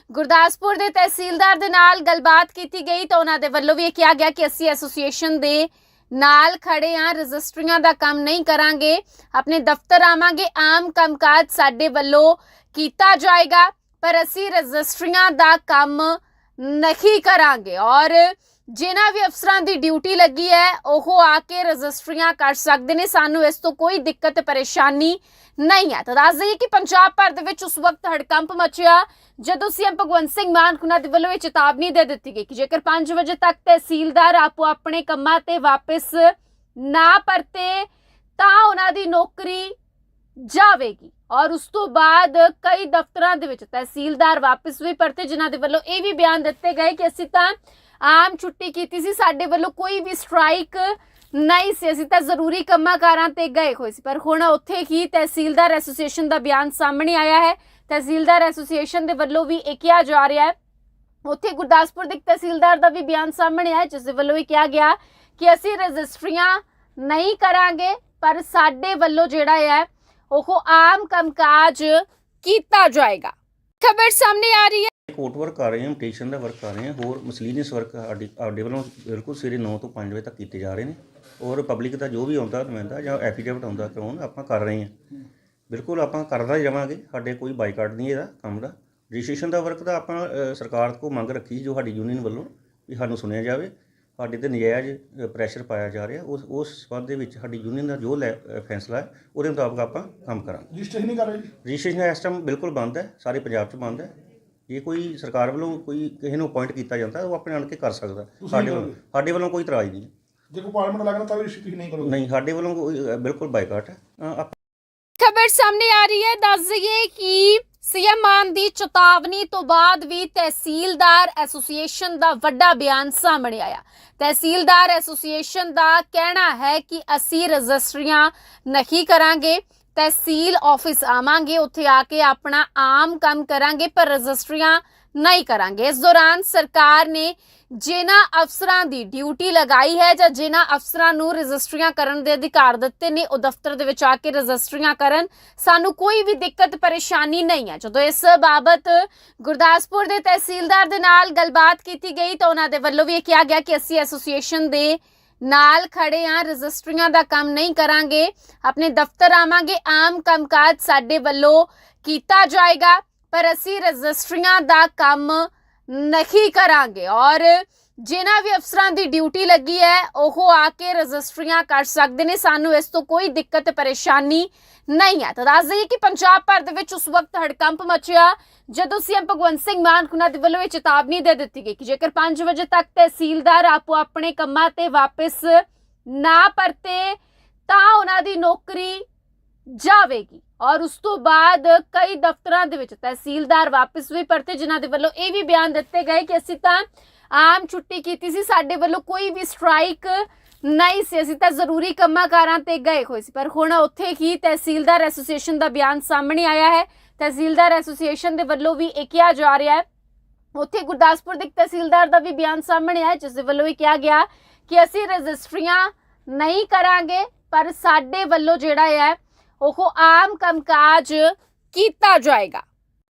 ਗੁਰਦਾਸਪੁਰ ਦੇ ਤਹਿਸੀਲਦਾਰ ਦੇ ਨਾਲ ਗੱਲਬਾਤ ਕੀਤੀ ਗਈ, ਤਾਂ ਉਹਨਾਂ ਦੇ ਵੱਲੋਂ ਵੀ ਇਹ ਕਿਹਾ ਗਿਆ ਕਿ ਅਸੀਂ ਐਸੋਸੀਏਸ਼ਨ ਦੇ ਨਾਲ ਖੜੇ ਆ, ਰਜਿਸਟਰੀਆਂ ਦਾ ਕੰਮ ਨਹੀਂ ਕਰਾਂਗੇ, ਆਪਣੇ ਦਫ਼ਤਰ ਆਵਾਂਗੇ, ਆਮ ਕੰਮਕਾਜ ਸਾਡੇ ਵੱਲੋਂ ਕੀਤਾ ਜਾਏਗਾ, ਪਰ ਅਸੀਂ ਰਜਿਸਟਰੀਆਂ ਦਾ ਕੰਮ ਨਹੀਂ ਕਰਾਂਗੇ ਔਰ ਜਿਨ੍ਹਾਂ ਵੀ ਅਫਸਰਾਂ ਦੀ ਡਿਊਟੀ ਲੱਗੀ ਹੈ, ਉਹ ਆ ਕੇ ਰਜਿਸਟਰੀਆਂ ਕਰ ਸਕਦੇ ਨੇ। ਸਾਨੂੰ ਇਸ ਤੋਂ ਕੋਈ ਦਿੱਕਤ, ਪਰੇਸ਼ਾਨੀ ਨਹੀਂ ਹੈ। ਤਾਂ ਦੱਸ ਦਈਏ ਕਿ ਪੰਜਾਬ ਭਰ ਦੇ ਵਿੱਚ ਉਸ ਵਕਤ ਹੜਕੰਪ ਮਚਿਆ, ਜਦੋਂ ਸੀਐਮ ਭਗਵੰਤ ਸਿੰਘ ਮਾਨ ਉਹਨਾਂ ਦੇ ਵੱਲੋਂ ਇਹ ਚੇਤਾਵਨੀ ਦੇ ਦਿੱਤੀ ਗਈ ਕਿ ਜੇਕਰ 5 ਵਜੇ ਤੱਕ ਤਹਿਸੀਲਦਾਰ ਆਪੋ ਆਪਣੇ ਕੰਮਾਂ ਤੇ ਵਾਪਸ ਨਾ ਪਰਤੇ, ਤਾਂ ਉਹਨਾਂ ਦੀ ਨੌਕਰੀ ਜਾਵੇਗੀ। ਔਰ ਉਸ ਤੋਂ ਬਾਅਦ ਕਈ ਦਫ਼ਤਰਾਂ ਦੇ ਵਿੱਚ ਤਹਿਸੀਲਦਾਰ ਵਾਪਸ ਵੀ ਪਰਤੇ, ਜਿਨ੍ਹਾਂ ਦੇ ਵੱਲੋਂ ਇਹ ਵੀ ਬਿਆਨ ਦਿੱਤੇ ਗਏ ਕਿ ਅਸੀਂ ਤਾਂ ਆਮ ਛੁੱਟੀ ਕੀਤੀ ਸੀ, ਸਾਡੇ ਵੱਲੋਂ ਕੋਈ ਵੀ ਸਟ੍ਰਾਈਕ ਨਹੀਂ ਸੀ। ਅਸੀਂ ਤਾਂ ਜ਼ਰੂਰੀ ਕੰਮਾਂ ਕਾਰਾਂ ਤੇ ਗਏ ਹੋਏ ਸੀ, ਪਰ ਹੁਣ ਉੱਥੇ ਹੀ ਤਹਿਸੀਲਦਾਰ ਐਸੋਸੀਏਸ਼ਨ ਦਾ ਬਿਆਨ ਸਾਹਮਣੇ ਆਇਆ ਹੈ। ਤਹਿਸੀਲਦਾਰ ਐਸੋਸੀਏਸ਼ਨ ਦੇ ਵੱਲੋਂ ਵੀ ਇਹ ਕਿਹਾ ਜਾ ਰਿਹਾ ਹੈ। ਉੱਥੇ ਗੁਰਦਾਸਪੁਰ ਦੇ ਇੱਕ ਤਹਿਸੀਲਦਾਰ ਦਾ ਵੀ ਬਿਆਨ ਸਾਹਮਣੇ ਆਇਆ, ਜਿਸ ਦੇ ਵੱਲੋਂ ਇਹ ਕਿਹਾ ਗਿਆ ਕਿ ਅਸੀਂ ਰਜਿਸਟਰੀਆਂ ਨਹੀਂ ਕਰਾਂਗੇ, ਪਰ ਸਾਡੇ ਵੱਲੋਂ ਜਿਹੜਾ ਹੈ, ਉਹ ਆਮ ਕੰਮਕਾਜ ਕੀਤਾ ਜਾਏਗਾ। ਖਬਰ ਸਾਹਮਣੇ ਆ ਰਹੀ ਹੈ ਕੋਰਟ ਵਰਕ ਕਰ ਰਹੇ ਹਾਂ ਪਟੀਸ਼ਨ ਦਾ ਵਰਕ ਕਰ ਰਹੇ ਹਾਂ ਹੋਰ ਮਸਲੀਨੀਅਸ ਵਰਕ ਸਾਡੇ ਵੱਲੋਂ ਬਿਲਕੁਲ ਸਵੇਰੇ 9 ਤੋਂ 5 ਵਜੇ ਤੱਕ ਕੀਤੇ ਜਾ ਰਹੇ ਨੇ ਔਰ ਪਬਲਿਕ ਦਾ ਜੋ ਵੀ ਆਉਂਦਾ ਨੁਮਾਇੰਦਾ ਜਾਂ ਐਫੀਡੇਵਿਟ ਆਉਂਦਾ ਕਰਾਉਣ ਆਪਾਂ ਕਰ ਰਹੇ ਹਾਂ। ਬਿਲਕੁਲ ਆਪਾਂ ਕਰਦਾ ਹੀ ਰਵਾਂਗੇ ਸਾਡੇ ਕੋਈ ਬਾਈਕਾਟ ਨਹੀਂ ਇਹਦਾ ਕੰਮ ਦਾ। ਰਜਿਸਟ੍ਰੇਸ਼ਨ ਦਾ ਵਰਕ ਦਾ ਆਪਾਂ ਸਰਕਾਰ ਕੋ ਮੰਗ ਰੱਖੀ ਜੋ ਸਾਡੀ ਯੂਨੀਅਨ ਵੱਲੋਂ ਵੀ ਸਾਨੂੰ ਸੁਣਿਆ ਜਾਵੇ। ਸਾਡੇ ਤੇ ਨਜਾਇਜ਼ ਪ੍ਰੈਸ਼ਰ ਪਾਇਆ ਜਾ ਰਿਹਾ ਉਸ ਉਸ ਸੰਬੰਧ ਦੇ ਵਿੱਚ ਸਾਡੀ ਯੂਨੀਅਨ ਦਾ ਜੋ ਫੈਸਲਾ ਹੈ ਉਹਦੇ ਮੁਤਾਬਕ ਆਪਾਂ ਕੰਮ ਕਰਾਂਗੇ। ਰਜਿਸਟ੍ਰੇਸ਼ਨ ਨਹੀਂ ਕਰ ਰਹੇ ਰਜਿਸਟ੍ਰੇਸ਼ਨ ਇਸ ਟਾਈਮ ਬਿਲਕੁਲ ਬੰਦ ਹੈ ਸਾਰੇ ਪੰਜਾਬ 'ਚ ਬੰਦ ਹੈ। ਜੇ ਕੋਈ ਸਰਕਾਰ ਵੱਲੋਂ ਕੋਈ ਕਿਸੇ ਨੂੰ ਅਪਾਇੰਟ ਕੀਤਾ ਜਾਂਦਾ ਉਹ ਆਪਣੇ ਆਣ ਕੇ ਕਰ ਸਕਦਾ। ਸਾਡੇ ਵੱਲੋਂ? ਸਾਡੇ ਵੱਲੋਂ ਕੋਈ ਇਤਰਾਜ਼ ਨਹੀਂ। ਜੇ ਕੋਈ ਪਾਰਲੀਮੈਂਟ ਲੱਗਣਾ ਤਾਂ ਵੀ ਰਜਿਸਟ੍ਰੇਸ਼ਨ ਨਹੀਂ ਕਰੋਗੇ? ਨਹੀਂ ਸਾਡੇ ਵੱਲੋਂ ਕੋਈ ਬਿਲਕੁਲ ਬਾਈਕਾਟ ਹੈ। ਖਬਰ ਖਬਰ ਸਾਹਮਣੇ ਆ ਰਹੀ ਹੈ। ਦੱਸ ਦਈਏ ਕਿ ਸੀਐਮ ਮਾਨ ਦੀ ਚੇਤਾਵਨੀ ਤੋਂ ਬਾਅਦ ਵੀ ਤਹਿਸੀਲਦਾਰ ਐਸੋਸੀਏਸ਼ਨ ਦਾ ਵੱਡਾ ਬਿਆਨ ਸਾਹਮਣੇ ਆਇਆ। ਤਹਿਸੀਲਦਾਰ ਐਸੋਸੀਏਸ਼ਨ ਦਾ ਕਹਿਣਾ ਹੈ ਕਿ ਅਸੀਂ ਰਜਿਸਟਰੀਆਂ ਨਹੀਂ ਕਰਾਂਗੇ। ਤਹਿਸੀਲ ਆਫਿਸ ਆਵਾਂਗੇ, ਉੱਥੇ ਆ ਕੇ ਆਪਣਾ ਆਮ ਕੰਮ ਕਰਾਂਗੇ, ਪਰ ਰਜਿਸਟਰੀਆਂ ਨਹੀਂ ਕਰਾਂਗੇ। ਇਸ ਦੌਰਾਨ ਸਰਕਾਰ ਨੇ ਜਿਨ੍ਹਾਂ ਅਫਸਰਾਂ ਦੀ ਡਿਊਟੀ ਲਗਾਈ ਹੈ ਜਾਂ ਜਿਨ੍ਹਾਂ ਅਫਸਰਾਂ ਨੂੰ ਰਜਿਸਟਰੀਆਂ ਕਰਨ ਦੇ ਅਧਿਕਾਰ ਦਿੱਤੇ ਨੇ, ਉਹ ਦਫ਼ਤਰ ਦੇ ਵਿੱਚ ਆ ਕੇ ਰਜਿਸਟਰੀਆਂ ਕਰਨ, ਸਾਨੂੰ ਕੋਈ ਵੀ ਦਿੱਕਤ, ਪਰੇਸ਼ਾਨੀ ਨਹੀਂ ਹੈ। ਜਦੋਂ ਇਸ ਬਾਬਤ ਗੁਰਦਾਸਪੁਰ ਦੇ ਤਹਿਸੀਲਦਾਰ ਦੇ ਨਾਲ ਗੱਲਬਾਤ ਕੀਤੀ ਗਈ, ਤਾਂ ਉਹਨਾਂ ਦੇ ਵੱਲੋਂ ਵੀ ਇਹ ਕਿਹਾ ਗਿਆ ਕਿ ਅਸੀਂ ਐਸੋਸੀਏਸ਼ਨ ਦੇ ਨਾਲ ਖੜੇ ਆ, ਰਜਿਸਟਰੀਆਂ ਦਾ ਕੰਮ ਨਹੀਂ ਕਰਾਂਗੇ, ਆਪਣੇ ਦਫ਼ਤਰ ਆਵਾਂਗੇ, ਆਮ ਕੰਮਕਾਜ ਸਾਡੇ ਵੱਲੋਂ ਕੀਤਾ ਜਾਏਗਾ, ਪਰ ਅਸੀਂ ਰਜਿਸਟਰੀਆਂ ਦਾ ਕੰਮ ਨਹੀਂ ਕਰਾਂਗੇ। ਔਰ ਜਿਨ੍ਹਾਂ ਵੀ ਅਫਸਰਾਂ ਦੀ ਡਿਊਟੀ ਲੱਗੀ ਹੈ, ਉਹ ਆ ਕੇ ਰਜਿਸਟਰੀਆਂ ਕਰ ਸਕਦੇ ਨੇ, ਸਾਨੂੰ ਇਸ ਤੋਂ ਕੋਈ ਦਿੱਕਤ, ਪਰੇਸ਼ਾਨੀ ਨਹੀਂ ਹੈ। ਤਾਂ ਦੱਸ ਦਈਏ ਕਿ ਪੰਜਾਬ ਭਰ ਦੇ ਵਿੱਚ ਉਸ ਵਕਤ ਹੜਕੰਪ ਮਚਿਆ, ਜਦੋਂ ਸੀਐਮ ਭਗਵੰਤ ਸਿੰਘ ਮਾਨ ਉਹਨਾਂ ਦੇ ਵੱਲੋਂ ਇਹ ਚੇਤਾਵਨੀ ਦੇ ਦਿੱਤੀ ਗਈ ਕਿ ਜੇਕਰ 5 ਵਜੇ ਤੱਕ ਤਹਿਸੀਲਦਾਰ ਆਪੋ ਆਪਣੇ ਕੰਮਾਂ ਤੇ ਵਾਪਸ ਨਾ ਪਰਤੇ, ਤਾਂ ਉਹਨਾਂ ਦੀ ਨੌਕਰੀ ਜਾਵੇਗੀ। ਔਰ ਉਸ ਤੋਂ ਬਾਅਦ ਕਈ ਦਫ਼ਤਰਾਂ ਦੇ ਵਿੱਚ ਤਹਿਸੀਲਦਾਰ ਵਾਪਸ ਵੀ ਪਰਤੇ, ਜਿਨ੍ਹਾਂ ਦੇ ਵੱਲੋਂ ਇਹ ਵੀ ਬਿਆਨ ਦਿੱਤੇ ਗਏ ਕਿ ਅਸੀਂ ਤਾਂ ਆਮ ਛੁੱਟੀ ਕੀਤੀ ਸੀ, ਸਾਡੇ ਵੱਲੋਂ ਕੋਈ ਵੀ ਸਟ੍ਰਾਈਕ ਨਹੀਂ ਸੀ, ਅਸੀਂ ਤਾਂ ਜ਼ਰੂਰੀ ਕੰਮਾਂ ਕਾਰਾਂ ਤੇ ਗਏ ਹੋਏ ਸੀ, ਪਰ ਹੁਣ ਉੱਥੇ ਹੀ ਤਹਿਸੀਲਦਾਰ ਐਸੋਸੀਏਸ਼ਨ ਦਾ ਬਿਆਨ ਸਾਹਮਣੇ ਆਇਆ ਹੈ। ਤਹਿਸੀਲਦਾਰ ਐਸੋਸੀਏਸ਼ਨ ਦੇ ਵੱਲੋਂ ਵੀ ਇਹ ਕਿਹਾ ਜਾ ਰਿਹਾ ਹੈ। ਉੱਥੇ ਗੁਰਦਾਸਪੁਰ ਦੇ ਇੱਕ ਤਹਿਸੀਲਦਾਰ ਦਾ ਵੀ ਬਿਆਨ ਸਾਹਮਣੇ ਆਇਆ, ਜਿਸ ਦੇ ਵੱਲੋਂ ਇਹ ਕਿਹਾ ਗਿਆ ਕਿ ਅਸੀਂ ਰਜਿਸਟਰੀਆਂ ਨਹੀਂ ਕਰਾਂਗੇ, ਪਰ ਸਾਡੇ ਵੱਲੋਂ ਜਿਹੜਾ ਹੈ, ਉਹ ਆਮ ਕੰਮਕਾਜ ਕੀਤਾ ਜਾਏਗਾ।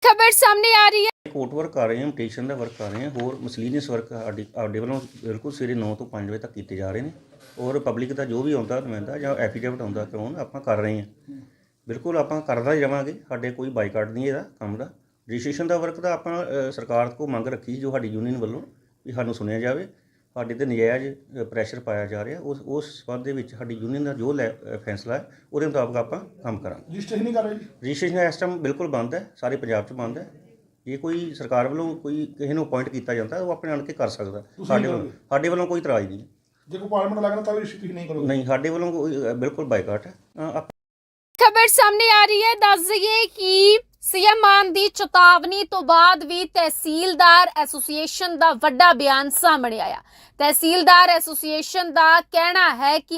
ਖਬਰ ਸਾਹਮਣੇ ਆ ਰਹੀ ਹੈ। ਕੋਰਟ ਵਰਕ ਕਰ ਰਹੇ ਹਾਂ, ਪਟੀਸ਼ਨ ਦਾ ਵਰਕ ਕਰ ਰਹੇ ਹਾਂ, ਹੋਰ ਮਸਲੀਨੀਅਸ ਵਰਕ ਸਾਡੇ ਸਾਡੇ ਵੱਲੋਂ ਬਿਲਕੁਲ ਸਵੇਰੇ 9 ਤੋਂ 5 ਵਜੇ ਤੱਕ ਕੀਤੇ ਜਾ ਰਹੇ ਨੇ। ਔਰ ਪਬਲਿਕ ਦਾ ਜੋ ਵੀ ਆਉਂਦਾ ਨੁਮਾਇੰਦਾ ਜਾਂ ਐਫੀਡੇਵਿਟ ਆਉਂਦਾ ਕਰਾਉਣ ਆਪਾਂ ਕਰ ਰਹੇ ਹਾਂ। ਬਿਲਕੁਲ ਆਪਾਂ ਕਰਦਾ ਹੀ ਰਵਾਂਗੇ ਸਾਡੇ ਕੋਈ ਬਾਈਕਾਟ ਨਹੀਂ ਇਹਦਾ ਕੰਮ ਦਾ। ਰਜਿਸਟ੍ਰੇਸ਼ਨ ਦਾ ਵਰਕ ਦਾ ਆਪਾਂ ਸਰਕਾਰ ਕੋ ਮੰਗ ਰੱਖੀ ਜੋ ਸਾਡੀ ਯੂਨੀਅਨ ਵੱਲੋਂ ਵੀ ਸਾਨੂੰ ਸੁਣਿਆ ਜਾਵੇ। ਸਾਡੇ ਤੇ ਨਜਾਇਜ਼ ਪ੍ਰੈਸ਼ਰ ਪਾਇਆ ਜਾ ਰਿਹਾ। ਉਸ ਉਸ ਸੰਬੰਧ ਦੇ ਵਿੱਚ ਸਾਡੀ ਯੂਨੀਅਨ ਦਾ ਜੋ ਫੈਸਲਾ ਹੈ ਉਹਦੇ ਮੁਤਾਬਕ ਆਪਾਂ ਕੰਮ ਕਰਾਂਗੇ। ਰਜਿਸਟ੍ਰੇਸ਼ਨ ਨਹੀਂ ਕਰ ਰਹੇ ਜੀ? ਰਜਿਸਟ੍ਰੇਸ਼ਨ ਇਸ ਟਾਈਮ ਬਿਲਕੁਲ ਬੰਦ ਹੈ ਸਾਰੇ ਪੰਜਾਬ 'ਚ ਬੰਦ ਹੈ। ਜੇ ਕੋਈ ਸਰਕਾਰ ਵੱਲੋਂ ਕੋਈ ਕਿਸੇ ਨੂੰ ਅਪਾਇੰਟ ਕੀਤਾ ਜਾਂਦਾ ਉਹ ਆਪਣੇ ਆਣ ਕੇ ਕਰ ਸਕਦਾ। ਸਾਡੇ ਵੱਲੋਂ? ਸਾਡੇ ਵੱਲੋਂ ਕੋਈ ਇਤਰਾਜ਼ ਨਹੀਂ। ਜੇ ਕੋਈ ਪਾਰਲੀਮੈਂਟ ਲੱਗਣਾ ਤਾਂ ਵੀ ਰਜਿਸਟ੍ਰੇਸ਼ਨ ਨਹੀਂ ਕਰੋਗੇ। ਨਹੀਂ ਸਾਡੇ ਵੱਲੋਂ ਕੋਈ ਅ, ਬਿਲਕੁਲ ਬਾਈਕਾਟ ਹੈ। ਅ, ਆਪਾਂ ਖਬਰ ਸਾਹਮਣੇ ਆ ਰਹੀ ਹੈ। ਦੱਸ ਦਈਏ ਕਿ ਸੀਐਮ ਮਾਨ ਦੀ ਚੇਤਾਵਨੀ ਤੋਂ ਬਾਅਦ ਵੀ ਤਹਿਸੀਲਦਾਰ ਐਸੋਸੀਏਸ਼ਨ ਦਾ ਵੱਡਾ ਬਿਆਨ ਸਾਹਮਣੇ ਆਇਆ। ਤਹਿਸੀਲਦਾਰ ਐਸੋਸੀਏਸ਼ਨ ਦਾ ਕਹਿਣਾ ਹੈ ਕਿ